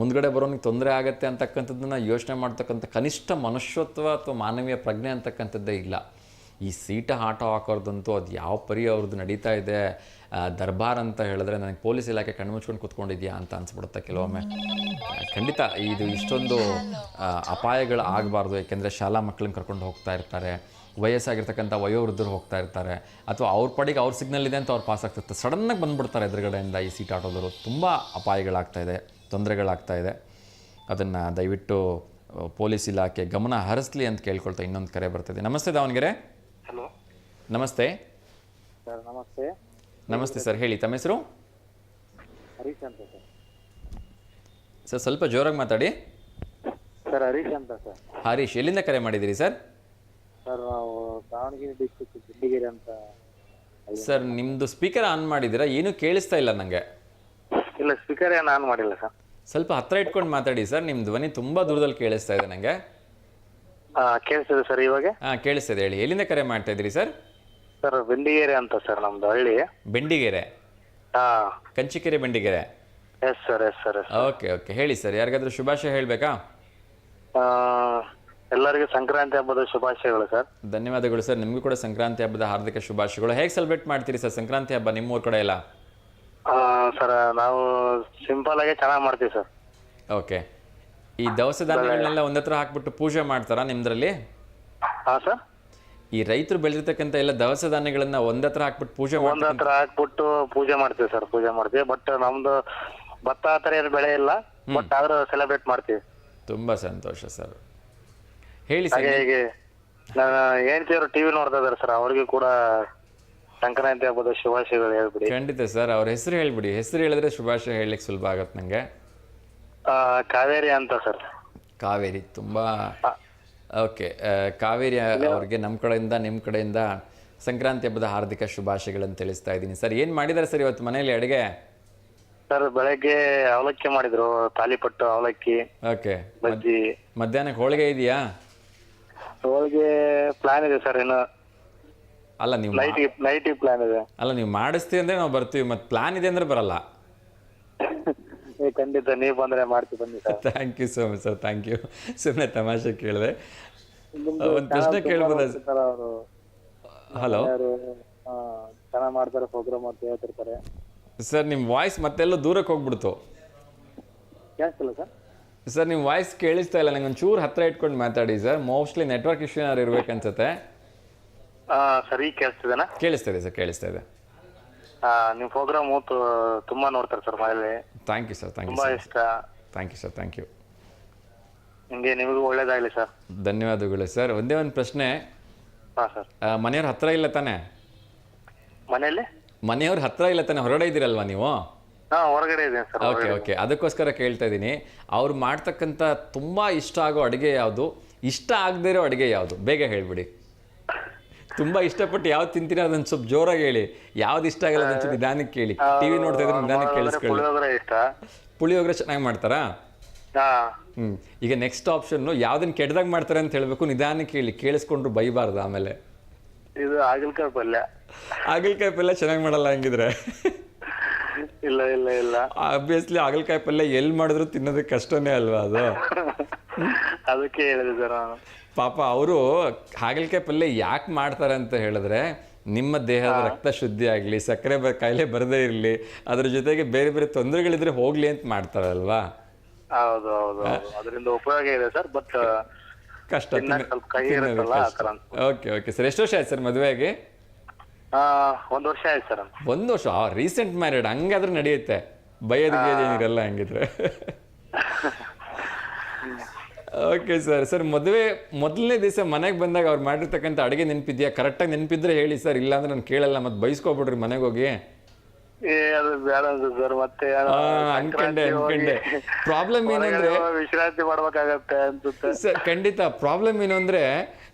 ಮುಂದ್ಗಡೆ ಬರೋನಿಗೆ ತೊಂದರೆ ಆಗುತ್ತೆ ಅಂತಕ್ಕಂಥದ್ದನ್ನು ಯೋಚನೆ ಮಾಡ್ತಕ್ಕಂಥ ಕನಿಷ್ಠ ಮನುಷ್ಯತ್ವ ಅಥವಾ ಮಾನವೀಯ ಪ್ರಜ್ಞೆ ಅಂತಕ್ಕಂಥದ್ದೇ ಇಲ್ಲ. ಈ ಸೀಟ ಆಟ ಹಾಕೋರ್ದಂತೂ ಅದು ಯಾವ ಪರಿ ಅವ್ರದ್ದು ನಡೀತಾ ಇದೆ ದರ್ಬಾರ್ ಅಂತ ಹೇಳಿದ್ರೆ ನನಗೆ ಪೊಲೀಸ್ ಇಲಾಖೆ ಕಣ್ಮುಚ್ಕೊಂಡು ಕೂತ್ಕೊಂಡಿದ್ಯಾ ಅಂತ ಅನ್ಸ್ಬಿಡುತ್ತೆ ಕೆಲವೊಮ್ಮೆ. ಖಂಡಿತ ಇದು ಇಷ್ಟೊಂದು ಅಪಾಯಗಳು ಆಗಬಾರ್ದು ಯಾಕೆಂದರೆ ಶಾಲಾ ಮಕ್ಕಳನ್ನ ಕರ್ಕೊಂಡು ಹೋಗ್ತಾ ಇರ್ತಾರೆ, ವಯಸ್ಸಾಗಿರ್ತಕ್ಕಂಥ ವಯೋವೃದ್ಧರು ಹೋಗ್ತಾ ಇರ್ತಾರೆ, ಅಥವಾ ಅವ್ರ ಪಡಿಗೆ ಅವ್ರ ಸಿಗ್ನಲ್ ಇದೆ ಅಂತ ಅವ್ರು ಪಾಸ್ ಆಗ್ತಿರ್ತಾರೆ. ಸಡನ್ನಾಗಿ ಬಂದ್ಬಿಡ್ತಾರೆ ಎದುರುಗಡೆಯಿಂದ ಈ ಸೀಟ್ ಆಟೋದವರು. ತುಂಬ ಅಪಾಯಗಳಾಗ್ತಾ ಇದೆ, ತೊಂದರೆಗಳಾಗ್ತಾ ಇದೆ. ಅದನ್ನು ದಯವಿಟ್ಟು ಪೊಲೀಸ್ ಇಲಾಖೆ ಗಮನ ಹರಿಸ್ಲಿ ಅಂತ ಕೇಳ್ಕೊಳ್ತಾ ಇನ್ನೊಂದು ಕರೆ ಬರ್ತಿದೆ. ನಮಸ್ತೆ ದಾವಣಗೆರೆ. ಹಲೋ. ನಮಸ್ತೆ. ಸರ್ ನಮಸ್ತೆ. ನಮಸ್ತೆ ಸರ್ ಹೇಳಿ ತಮ್ಮ ಹೆಸರು? ಹರೀಶ್ ಅಂತ ಸರ್. ಸರ್ ಸ್ವಲ್ಪ ಜೋರಾಗಿ ಮಾತಾಡಿ. ಸರ್ ಹರೀಶ್ ಅಂತ ಸರ್. ಹರೀಶ್ ಎಲ್ಲಿಂದ ಕರೆ ಮಾಡಿದಿರಿ ಸರ್? ಸರ್ ನಾವು ದಾವಣಗೆರೆ ಡಿಸ್ಟಿಕ್ ಅಂತ. ಸರ್ ನಿಮ್ಮದು ಸ್ಪೀಕರ್ ಆನ್ ಮಾಡಿದಿರಾ ಏನು ಕೇಳಿಸ್ತಾ ಇಲ್ಲ ನನಗೆ ಇಲ್ಲ ಸ್ಪೀಕರ್ ಏನು ಆನ್ ಮಾಡಿಲ್ಲ ಸರ್. ಸ್ವಲ್ಪ ಹತ್ರ ಇಟ್ಕೊಂಡು ಮಾತಾಡಿ ಸರ್ ನಿಮ್ಮ ಧ್ವನಿ ತುಂಬಾ ದೂರದಲ್ಲಿ ಕೇಳಿಸ್ತಾ ಇದೆ ನನಗೆ ಆ, ಕೇಳಿಸ್ತಿದೆ ಸರ್ ಇವಾಗ? ಹಾಂ ಕೇಳಿಸ್ತದೆ ಹೇಳಿ. ಎಲ್ಲಿಂದ ಕರೆ ಮಾಡ್ತಾ ಇದ್ದೀರಿ ಸರ್? ಸರ್ ಬೆಂಡಿಗೆರೆ ಅಂತ ಸರ್ ನಮ್ದು ಹಳ್ಳಿ. ಬೆಂಡಿಗೆರೆ? ಹಾ. Kanchikere Bendigere? Yes sir yes sir yes okay okay. ಹೇಳಿ ಸರ್ ಯಾರಿಗಾದ್ರೂ ಶುಭಾಶಯ ಹೇಳಬೇಕಾ? ಎಲ್ಲರಿಗೂ ಸಂಕ್ರಾಂತಿ ಹಬ್ಬದ ಶುಭಾಶಯಗಳು ಸರ್. ಧನ್ಯವಾದಗಳು ಸರ್. ನಿಮಗೂ ಕೂಡ ಸಂಕ್ರಾಂತಿ ಹಬ್ಬದ ಹಾರ್ದಿಕ ಶುಭಾಶಯಗಳು. ಹೇಗೆ ಸೆಲೆಬ್ರೇಟ್ ಮಾಡ್ತೀರಿ ಸರ್ ಸಂಕ್ರಾಂತಿ ಹಬ್ಬ ನಿಮ್ಮೂರ ಕಡೆ ಎಲ್ಲ? ಆ, ಸರ್ ನಾವು ಸಿಂಪಲ್ ಆಗಿ ಚೆನ್ನಾಗಿ ಮಾಡ್ತೀವಿ ಸರ್. ಓಕೆ. ಈ ದವಸ ಧಾನ್ಯಗಳನ್ನೆಲ್ಲ ಒಂದತ್ರ ಹಾಕ್ಬಿಟ್ಟು ಪೂಜೆ ಮಾಡ್ತಾರಾ ನಿಮ್ದ್ರಲ್ಲಿ? ಹಾ ಸರ್ ಈ ರೈತರು ಬೆಳೆದಿರ್ತಕ್ಕಂಥ ಎಲ್ಲ ದವಸ ಧಾನ್ಯಗಳನ್ನ ಒಂದತ್ರ ಹಾಕ್ಬಿಟ್ಟು ಪೂಜೆ ಒಂದ್ ಮಾಡ್ತಾರೆ ಹತ್ರ ಹಾಕ್ಬಿಟ್ಟು ಪೂಜೆ ಮಾಡ್ತೀವಿ ಸರ್ ಪೂಜೆ ಮಾಡ್ತೀವಿ. ಬಟ್ ನಮ್ದು ಭತ್ತ ಆ ಥರ ಏನು ಬೆಳೆ ಇಲ್ಲ. ಬಟ್ ಆದ್ರೂ ಸೆಲೆಬ್ರೇಟ್ ಮಾಡ್ತೀವಿ. ತುಂಬಾ ಸಂತೋಷ ಸರ್ ಹೇಳಿ ಸರ್ ಹಾಗೆ ಹೀಗೆ. ನನ್ನ ಹೆಂಡತಿಯವರು ಟಿವಿ ನೋಡ್ತಾ ಇದಾರೆ ಸರ್ ಅವ್ರಿಗೂ ಕೂಡ ಸಂಕ್ರಾಂತಿ ಹಬ್ಬದ ಶುಭಾಶಯಗಳು ಹೇಳ್ಬಿಡಿ. ಖಂಡಿತ ಸರ್ ಅವ್ರ ಹೆಸರು ಹೇಳ್ಬಿಡಿ. ಹೆಸರು ಹೇಳಿದ್ರೆ ಶುಭಾಶಯ ಹೇಳಲಿಕ್ಕೆ ಸುಲಭ ಆಗತ್ತೆ ನಂಗೆ. ಕಾವೇರಿ ಅಂತ ಸರ್. ಕಾವೇರಿ ತುಂಬ ಓಕೆ ಕಾವೇರಿ ಅವ್ರಿಗೆ ನಮ್ಮ ಕಡೆಯಿಂದ ನಿಮ್ಮ ಕಡೆಯಿಂದ ಸಂಕ್ರಾಂತಿ ಹಬ್ಬದ ಹಾರ್ದಿಕ ಶುಭಾಶಯಗಳನ್ನು ತಿಳಿಸ್ತಾ ಇದ್ದೀನಿ. ಸರ್ ಏನು ಮಾಡಿದ್ದಾರೆ ಸರ್ ಇವತ್ತು ಮನೆಯಲ್ಲಿ ಅಡುಗೆ? ಸರ್ ಬೆಳಗ್ಗೆ ಅವಲಕ್ಕಿ ಮಾಡಿದ್ರು ತಾಲಿಪಟ್ಟು ಅವಲಕ್ಕಿ ಓಕೆ. ಬಜ್ಜಿ. ಮಧ್ಯಾಹ್ನಕ್ಕೆ ಹೋಳಿಗೆ ಇದೆಯಾ? ಹೋಳಿಗೆ ಪ್ಲಾನ್ ಇದೆ ಸರ್ ಇನ್ನು. ಅಲ್ಲ ನೀವು ನೈಟ್ ಪ್ಲಾನ್ ಇದೆ. ಅಲ್ಲ ನೀವು ಮಾಡಿಸ್ತೀವಿ ಅಂದ್ರೆ ನಾವು ಬರ್ತೀವಿ ಮತ್ತೆ ಪ್ಲಾನ್ ಇದೆ ಅಂದ್ರೆ ಬರಲ್ಲ. ಖಂಡಿತ ನೀವು ಬಂದ್ರೆ ಮಾಡ್ತೀವಿ ಬನ್ನಿ sir. Thank you so much sir thank you ಸುಮ್ಮನೆ ತಮಾಷೆ ಕೇಳಿದೆ. ಒಂದು ಪ್ರಶ್ನೆ ಕೇಳ್ಬೋದ? ಸರ್ ಅವರು. ಹಲೋ ಚೆನ್ನಾಗಿ ಮಾಡ್ತಾರೆ ಪ್ರೋಗ್ರಾಮ್ ಅಂತ ಹೇಳ್ತಿರ್ತಾರೆ. ಸರ್ ನಿಮ್ಮ ವಾಯ್ಸ್ ಮತ್ತೆಲ್ಲೋ ದೂರಕ್ಕೆ ಹೋಗ್ಬಿಡ್ತು. ಕೇಳಿಸ್ತಿಲ್ಲ ಸರ್? ಸರ್ ನಿಮ್ಮ ವಾಯ್ಸ್ ಕೇಳಿಸ್ತಾ ಇಲ್ಲ. ನಂಗೆ ಒಂಚೂರು ಹತ್ರ ಇಟ್ಕೊಂಡು ಮಾತಾಡಿ ಸರ್ ಮೋಸ್ಟ್ಲಿ ನೆಟ್ವರ್ಕ್ ಇಶ್ಯೂ ಏನಾದ್ರು ಇರ್ಬೇಕು ಅನ್ಸುತ್ತೆ? ಸರಿ ಕೇಳಿಸ್ತಿದೇನಾ? ಕೇಳಿಸ್ತಾ ಇದೆ ಸರ್ ಕೇಳಿಸ್ತಾ ಇದೆ ಆ, ನಿಮ್ ಪ್ರೋಗ್ರಾಮ್ ತುಂಬಾ ನೋಡ್ತಾರೆ ಸರ್ ಮನೇಲಿ. Thank you sir thank you ತುಂಬಾ ಸರ್ ಇಷ್ಟ. Thank you sir thank you ಹಿಂಗೆ ನಿಮಗೂ ಒಳ್ಳೇದಾಗ್ಲಿ ಸರ್ ಧನ್ಯವಾದಗಳು ಸರ್ ಒಂದೇ ಒಂದು ಪ್ರಶ್ನೆ. ಹಾ ಸರ್ ಆ, ಮನೆಯವ್ರ ಹತ್ರ ಇಲ್ಲ ತಾನೆ? ಮನೇಲಿ ಮನೆಯವ್ರ ಹತ್ರ ಇಲ್ಲ ತಾನೆ? ಹೊರಗಡೆ ಇದ್ದೀರಲ್ವಾ ನೀವು? ಹಾ ಹೊರಗಡೆ ಇದ್ದೀನಿ ಸರ್ ಓಕೆ ಓಕೆ ಅದಕ್ಕೋಸ್ಕರ ಕೇಳ್ತಾ ಇದ್ದೀನಿ. ಅವ್ರು ಮಾಡ್ತಕ್ಕಂಥ ತುಂಬ ಇಷ್ಟ ಆಗೋ ಅಡುಗೆ ಯಾವುದು? ಇಷ್ಟ ಆಗದೇ ಇರೋ ಅಡುಗೆ ಯಾವುದು? ಬೇಗ ಹೇಳ್ಬಿಡಿ. ತುಂಬ ಇಷ್ಟಪಟ್ಟು ಯಾವ್ದು ತಿಂತೀರ ಅದನ್ನ ಸ್ವಲ್ಪ ಜೋರಾಗಿ ಹೇಳಿ. ಯಾವ್ದು ಇಷ್ಟ ಆಗಲ್ಲ ಅದನ್ನ ಸ್ವಲ್ಪ ನಿಧಾನಕ್ಕೆ ಕೇಳಿ. ಟಿವಿ ನೋಡ್ತಾ ಇದ್ರೆ ನಿಧಾನಕ್ಕೆ ಕೇಳಿಸ್ಕೊಳ್ಳಿ. ಪುಳಿಯೋಗರೆ ಇಷ್ಟ. ಪುಳಿಯೋಗರೆ ಚೆನ್ನಾಗಿ ಮಾಡ್ತಾರಾ? ಹಾ. ಹ್ಮ್. ಈಗ ನೆಕ್ಸ್ಟ್ ಆಪ್ಷನ್ ಯಾವ್ದನ್ನ ಕೆಟ್ಟದಾಗ ಮಾಡ್ತಾರೆ ಅಂತ ಹೇಳ್ಬೇಕು ನಿಧಾನಕ್ಕೆ ಹೇಳಿ ಕೇಳಿಸ್ಕೊಂಡ್ರು ಬೈಬಾರ್ದು ಆಮೇಲೆ. ಇದು ಹಾಗಲ್ಕಾಯಿ ಪಲ್ಯ. ಹಾಗಲಕಾಯಿ ಪಲ್ಯ ಚೆನ್ನಾಗಿ ಮಾಡಲ್ಲ ಹಂಗಿದ್ರೆ. ಇಲ್ಲ ಇಲ್ಲ ಇಲ್ಲ. ಆಬ್ವಿಯಸ್ಲಿ ಹಾಗಲ್ಕಾಯಿ ಪಲ್ಯ ಎಲ್ಲಿ ಮಾಡಿದ್ರು ತಿನ್ನೋದಕ್ಕೆ ಕಷ್ಟನೇ ಅಲ್ವಾ ಅದು? ಅದಕ್ಕೆ ಹೇಳಿದೆ ಸರ್ ನಾನು. ಪಾಪ ಅವರು ಹಾಗಲಕಾಯಿ ಪಲ್ಯ ಯಾಕೆ ಮಾಡ್ತಾರೆ ಅಂತ ಹೇಳಿದ್ರೆ ನಿಮ್ಮ ದೇಹದ ರಕ್ತ ಶುದ್ಧಿ ಆಗಲಿ ಸಕ್ಕರೆ ಬ ಕಾಯಿಲೆ ಬರದೇ ಇರಲಿ ಅದ್ರ ಜೊತೆಗೆ ಬೇರೆ ಬೇರೆ ತೊಂದರೆಗಳಿದ್ರೆ ಹೋಗ್ಲಿ ಅಂತ ಮಾಡ್ತಾರಲ್ವಾ? ಹೌದು ಹೌದು ಹೌದು. ಅದರಿಂದ ಉಪಯೋಗ ಇದೆ ಸರ್ ಬಟ್ ಕಷ್ಟ ಸ್ವಲ್ಪ ಇರುತ್ತಲ್ಲ ಆ ಓಕೆ ಓಕೆ ಸರ್. ಎಷ್ಟು ವರ್ಷ ಆಯ್ತು ಸರ್ ಮದುವೆಗೆ ಒಂದ್ ವರ್ಷ ಆಯ್ತು ಸರ್ ಒಂದು ವರ್ಷ? ರೀಸೆಂಟ್ ಮ್ಯಾರೇಡ್ ಹಂಗಾದ್ರೆ ನಡೆಯುತ್ತೆ. ಬೈಯೋದು ಗಿಯೋದು ಏನಿರಲ್ಲ ಹಂಗಿದ್ರೆ. ಓಕೆ ಸರ್ ಸರ್ ಮದುವೆ ಮೊದಲನೇ ದಿವಸ ಮನೆಗೆ ಬಂದಾಗ ಅವ್ರು ಮಾಡಿರ್ತಕ್ಕಂಥ ಅಡುಗೆ ನೆನಪಿದ್ಯಾ? ಕರೆಕ್ಟಾಗಿ ನೆನಪಿದ್ರೆ ಹೇಳಿ ಸರ್ ಇಲ್ಲ ಅಂದ್ರೆ ನಾನು ಕೇಳಲ್ಲ. ಮತ್ತೆ ಬೈಸ್ಕೊಬಿಡ್ರಿ ಮನೆಗೆ ಹೋಗಿ. ಏ ಅದು ಬೇಡ ಸರ್ ಮತ್ತೆ ಏನೋ ಆ, ಅನ್ಕಂಡೆ ಅನ್ಕಂಡೆ. ಪ್ರಾಬ್ಲಮ್ ಏನಂದ್ರೆ ವಿಶ್ರಾಂತಿ ಮಾಡ್ಬೇಕಾಗತ್ತೆ ಅನ್ಸುತ್ತೆ. ಸರ್ ಖಂಡಿತ. ಪ್ರಾಬ್ಲಮ್ ಏನು ಅಂದ್ರೆ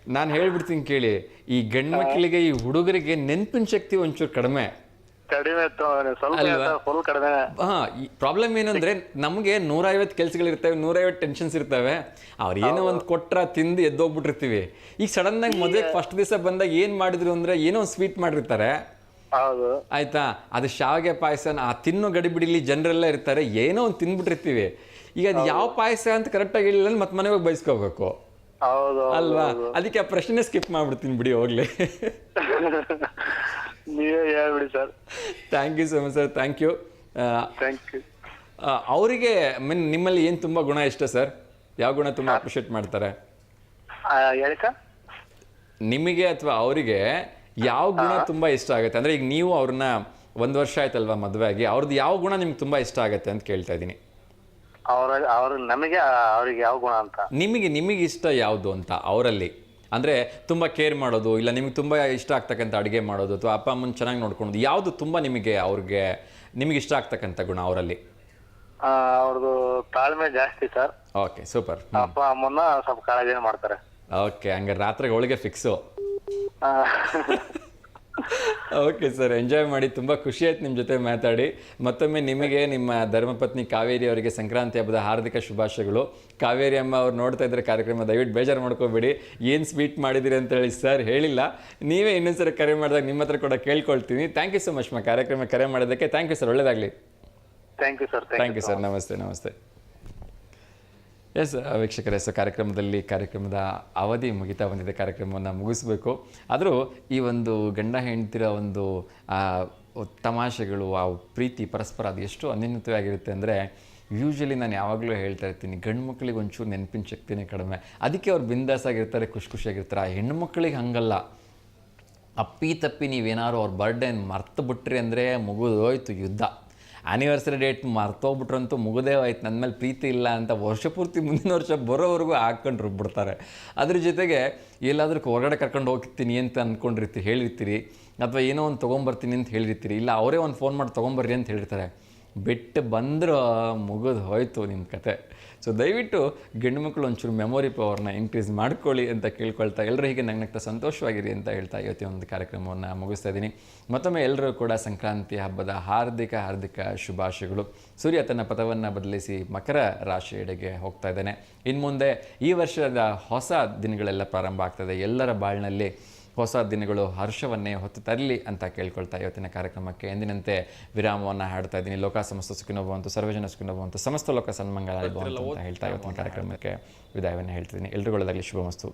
ನಾನು ಹೇಳ್ಬಿಡ್ತೀನಿ ಕೇಳಿ. ಈ ಗಂಡ್ ಮಕ್ಕಳಿಗೆ ಈ ಹುಡುಗರಿಗೆ ನೆನಪಿನ ಶಕ್ತಿ ಒಂಚೂರು ಕಡಿಮೆ. ಕಡಿಮೆ ಸ್ವಲ್ಪ ಕಡಿಮೆ. ಹಾ ಪ್ರಾಬ್ಲಮ್ ಏನಂದ್ರೆ ನಮಗೆ ನೂರೈವತ್ತು ಕೆಲಸಗಳಿರ್ತವೆ ನೂರೈವತ್ತು ಟೆನ್ಷನ್ಸ್ ಇರ್ತವೆ. ಅವ್ರ ಏನೋ ಒಂದು ಕೊಟ್ರ ತಿಂದು ಎದ್ದೋಗ್ಬಿಟ್ಟಿರ್ತೀವಿ. ಈಗ ಸಡನ್ ಆಗಿ ಮದುವೆಗೆ ಫಸ್ಟ್ ದಿವಸ ಬಂದಾಗ ಏನ್ ಮಾಡಿದ್ರು ಅಂದ್ರೆ ಏನೋ ಒಂದು ಸ್ವೀಟ್ ಮಾಡಿರ್ತಾರೆ. ಆಯ್ತಾ? ಅದು ಶಾವಿಗೆ ಪಾಯಸ ಆ ತಿನ್ನೋ ಗಡಿಬಿಡಿಲಿ ಜನರೆಲ್ಲ ಇರ್ತಾರೆ ಏನೋ ಒಂದು ತಿನ್ಬಿಟ್ಟಿರ್ತೀವಿ. ಈಗ ಅದು ಯಾವ ಪಾಯಸ ಅಂತ ಕರೆಕ್ಟಾಗಿ ಹೇಳಿಲ್ಲ ಮತ್ತೆ ಮನೆಗೆ ಹೋಗಿ ಬಯಸ್ಕೋಬೇಕು ಅಲ್ವಾ? ಅದಕ್ಕೆ ಆ ಪ್ರಶ್ನೆ ಸ್ಕಿಪ್ ಮಾಡ್ಬಿಡ್ತೀನಿ ಬಿಡಿ ಹೋಗ್ಲಿ. ನೀವೇ ಹೇಳ್ಬಿಡಿ sir thank you so much sir thank you thank you ಅವರಿಗೆ ಮೀನ್ ನಿಮ್ಮಲ್ಲಿ ಏನು ತುಂಬ ಗುಣ ಇಷ್ಟ ಸರ್ ಯಾವ ಗುಣ ತುಂಬ ಅಪ್ರಿಷಿಯೇಟ್ ಮಾಡ್ತಾರೆ? ಹೇಳಕ ನಿಮಗೆ ಅಥವಾ ಅವರಿಗೆ ಯಾವ ಗುಣ ತುಂಬ ಇಷ್ಟ ಆಗುತ್ತೆ? ಅಂದರೆ ಈಗ ನೀವು ಅವ್ರನ್ನ ಒಂದು ವರ್ಷ ಆಯ್ತಲ್ವಾ ಮದುವೆ ಆಗಿ ಅವ್ರದ್ದು ಯಾವ ಗುಣ ನಿಮ್ಗೆ ತುಂಬ ಇಷ್ಟ ಆಗುತ್ತೆ ಅಂತ ಕೇಳ್ತಾ ಇದ್ದೀನಿ. ಅವ್ರ ಅವ್ರ ನಮಗೆ ಅವ್ರಿಗೆ ಯಾವ ಗುಣ ಅಂತ? ನಿಮಗೆ ನಿಮಗೆ ಇಷ್ಟ ಯಾವುದು ಅಂತ ಅವರಲ್ಲಿ? ಅಂದರೆ ತುಂಬ ಕೇರ್ ಮಾಡೋದು ಇಲ್ಲ ನಿಮಗೆ ತುಂಬ ಇಷ್ಟ ಆಗ್ತಕ್ಕಂಥ ಅಡುಗೆ ಮಾಡೋದು ಅಥವಾ ಅಪ್ಪ ಅಮ್ಮನ ಚೆನ್ನಾಗಿ ನೋಡ್ಕೊಳೋದು ಯಾವುದು ತುಂಬ ನಿಮಗೆ ಅವ್ರಿಗೆ ನಿಮಗೆ ಇಷ್ಟ ಆಗ್ತಕ್ಕಂಥ ಗುಣ ಅವರಲ್ಲಿ? ಆ, ಅವ್ರದ್ದು ತಾಳ್ಮೆ ಜಾಸ್ತಿ ಸರ್. ಓಕೆ ಸೂಪರ್ ಅಪ್ಪ ಅಮ್ಮನ್ನ ಸ್ವಲ್ಪ ಕಾಳಜಿ ಮಾಡ್ತಾರೆ. ಓಕೆ ಹಂಗಾರೆ ರಾತ್ರಿ ಹೋಳಿಗೆ ಫಿಕ್ಸು ಓಕೆ ಸರ್ ಎಂಜಾಯ್ ಮಾಡಿ. ತುಂಬ ಖುಷಿ ಆಯ್ತು ನಿಮ್ಮ ಜೊತೆ ಮಾತಾಡಿ. ಮತ್ತೊಮ್ಮೆ ನಿಮಗೆ ನಿಮ್ಮ ಧರ್ಮಪತ್ನಿ ಕಾವೇರಿ ಅವರಿಗೆ ಸಂಕ್ರಾಂತಿ ಹಬ್ಬದ ಹಾರ್ದಿಕ ಶುಭಾಶಯಗಳು. ಕಾವೇರಿ ಅಮ್ಮ ಅವ್ರು ನೋಡ್ತಾ ಇದ್ರೆ ಕಾರ್ಯಕ್ರಮ ದಯವಿಟ್ಟು ಬೇಜಾರು ಮಾಡ್ಕೋಬೇಡಿ. ಏನು ಸ್ವೀಟ್ ಮಾಡಿದಿರಿ ಅಂತ ಹೇಳಿ ಸರ್ ಹೇಳಿಲ್ಲ. ನೀವೇ ಇನ್ನೊಂದ್ಸರಿ ಕರೆ ಮಾಡಿದಾಗ ನಿಮ್ಮ ಹತ್ರ ಕೂಡ ಕೇಳ್ಕೊಳ್ತೀನಿ. ಥ್ಯಾಂಕ್ ಯು ಸೊ ಮಚ್ ಮಾ. ಕಾರ್ಯಕ್ರಮ ಕರೆ ಮಾಡೋದಕ್ಕೆ ಥ್ಯಾಂಕ್ ಯು ಸರ್ ಒಳ್ಳೇದಾಗಲಿ. Thank you sir thank you sir ನಮಸ್ತೆ ನಮಸ್ತೆ. ಎಸ್ ವೀಕ್ಷಕರೇ ಸೊ ಕಾರ್ಯಕ್ರಮದಲ್ಲಿ ಕಾರ್ಯಕ್ರಮದ ಅವಧಿ ಮುಗಿತಾ ಬಂದಿದೆ. ಕಾರ್ಯಕ್ರಮವನ್ನು ಮುಗಿಸ್ಬೇಕು. ಆದರೂ ಈ ಒಂದು ಗಂಡ ಹೆಂಡ್ತಿರ ಒಂದು ತಮಾಷೆಗಳು, ಆ ಪ್ರೀತಿ, ಪರಸ್ಪರ ಅದು ಎಷ್ಟು ಅನ್ಯೂನ್ಯತೆಯಾಗಿರುತ್ತೆ ಅಂದರೆ ಯೂಶ್ವಲಿ ನಾನು ಯಾವಾಗಲೂ ಹೇಳ್ತಾ ಇರ್ತೀನಿ, ಗಂಡು ಮಕ್ಕಳಿಗೆ ಒಂಚೂರು ನೆನಪಿನ ಶಕ್ತಿನೇ ಕಡಿಮೆ. ಅದಕ್ಕೆ ಅವ್ರು ಬಿಂದಾಸಾಗಿರ್ತಾರೆ ಖುಷಿ ಖುಷಿಯಾಗಿರ್ತಾರೆ ಆ ಹೆಣ್ಣು ಮಕ್ಕಳಿಗೆ ಹಂಗಲ್ಲ. ಅಪ್ಪಿ ತಪ್ಪಿ ನೀವೇನಾದ್ರು ಅವ್ರ ಬರ್ಡೇನ ಮರ್ತು ಬಿಟ್ರಿ ಅಂದರೆ ಮುಗಿದೋಯ್ತು ಯುದ್ಧ. ಆ್ಯನಿವರ್ಸರಿ ಡೇಟ್ ಮರ್ತೋಗ್ಬಿಟ್ರಂತೂ ಮುಗದೇ ಹೋಯ್ತು ನನ್ನ ಮೇಲೆ ಪ್ರೀತಿ ಇಲ್ಲ ಅಂತ ವರ್ಷ ಪೂರ್ತಿ ಮುಂದಿನ ವರ್ಷ ಬರೋವರೆಗೂ ಹಾಕ್ಕೊಂಡು ರುಬ್ಬಿಡ್ತಾರೆ. ಅದ್ರ ಜೊತೆಗೆ ಎಲ್ಲಾದ್ರೂ ಹೊರಗಡೆ ಕರ್ಕೊಂಡು ಹೋಗ್ತೀನಿ ಅಂತ ಅಂದ್ಕೊಂಡಿರ್ತೀರಿ ಹೇಳಿರ್ತೀರಿ? ಅಥವಾ ಏನೋ ಒಂದು ತೊಗೊಂಬರ್ತೀನಿ ಅಂತ ಹೇಳಿರ್ತೀರಿ? ಇಲ್ಲ, ಅವರೇ ಒಂದು ಫೋನ್ ಮಾಡಿ ತೊಗೊಂಬರ್ರಿ ಅಂತ ಹೇಳಿರ್ತಾರೆ. ಬಿಟ್ಟು ಬಂದರೂ ಮುಗಿದು ಹೋಯಿತು ನಿಮ್ಮ ಕತೆ. ಸೊ ದಯವಿಟ್ಟು ಗಂಡು ಮಕ್ಕಳು ಒಂಚೂರು ಮೆಮೊರಿ ಪವರ್ನ ಇನ್ಕ್ರೀಸ್ ಮಾಡ್ಕೊಳ್ಳಿ ಅಂತ ಕೇಳ್ಕೊಳ್ತಾ ಎಲ್ಲರೂ ಹೀಗೆ ನಗ್ನಗ್ತಾ ಸಂತೋಷವಾಗಿರಿ ಅಂತ ಹೇಳ್ತಾ ಇವತ್ತಿನ ಒಂದು ಕಾರ್ಯಕ್ರಮವನ್ನು ಮುಗಿಸ್ತಾ ಇದ್ದೀನಿ. ಮತ್ತೊಮ್ಮೆ ಎಲ್ಲರೂ ಕೂಡ ಸಂಕ್ರಾಂತಿ ಹಬ್ಬದ ಹಾರ್ದಿಕ ಹಾರ್ದಿಕ ಶುಭಾಶಯಗಳು. ಸೂರ್ಯ ತನ್ನ ಪಥವನ್ನು ಬದಲಿಸಿ ಮಕರ ರಾಶಿಯೆಡೆಗೆ ಹೋಗ್ತಾ ಇದ್ದಾನೆ. ಇನ್ನು ಮುಂದೆ ಈ ವರ್ಷದ ಹೊಸ ದಿನಗಳೆಲ್ಲ ಪ್ರಾರಂಭ ಆಗ್ತದೆ. ಎಲ್ಲರ ಬಾಳಿನಲ್ಲಿ ಹೊಸ ದಿನಗಳು ಹರ್ಷವನ್ನೇ ಹೊತ್ತು ತರಲಿ ಅಂತ ಕೇಳ್ಕೊಳ್ತಾ ಇವತ್ತಿನ ಕಾರ್ಯಕ್ರಮಕ್ಕೆ. ಎಂದಿನಂತೆ ವಿರಾಮವನ್ನು ಹಾಡ್ತಾ ಇದ್ದೀನಿ. ಲೋಕ ಸಮಸ್ತ ಸುಖಿನೋಭವಂತು ಸರ್ವಜನ ಸುಖಿನೋಭವಂತು ಸಮಸ್ತ ಲೋಕ ಸನ್ಮಂಗಳ ಅಂತ ಹೇಳ್ತಾ ಇವತ್ತಿನ ಕಾರ್ಯಕ್ರಮಕ್ಕೆ ವಿದಾಯವನ್ನು ಹೇಳ್ತಿದ್ದೀನಿ. ಎಲ್ರಿಗೊಳ್ಳದಾಗಲಿ ಶುಭಮಸ್ತು.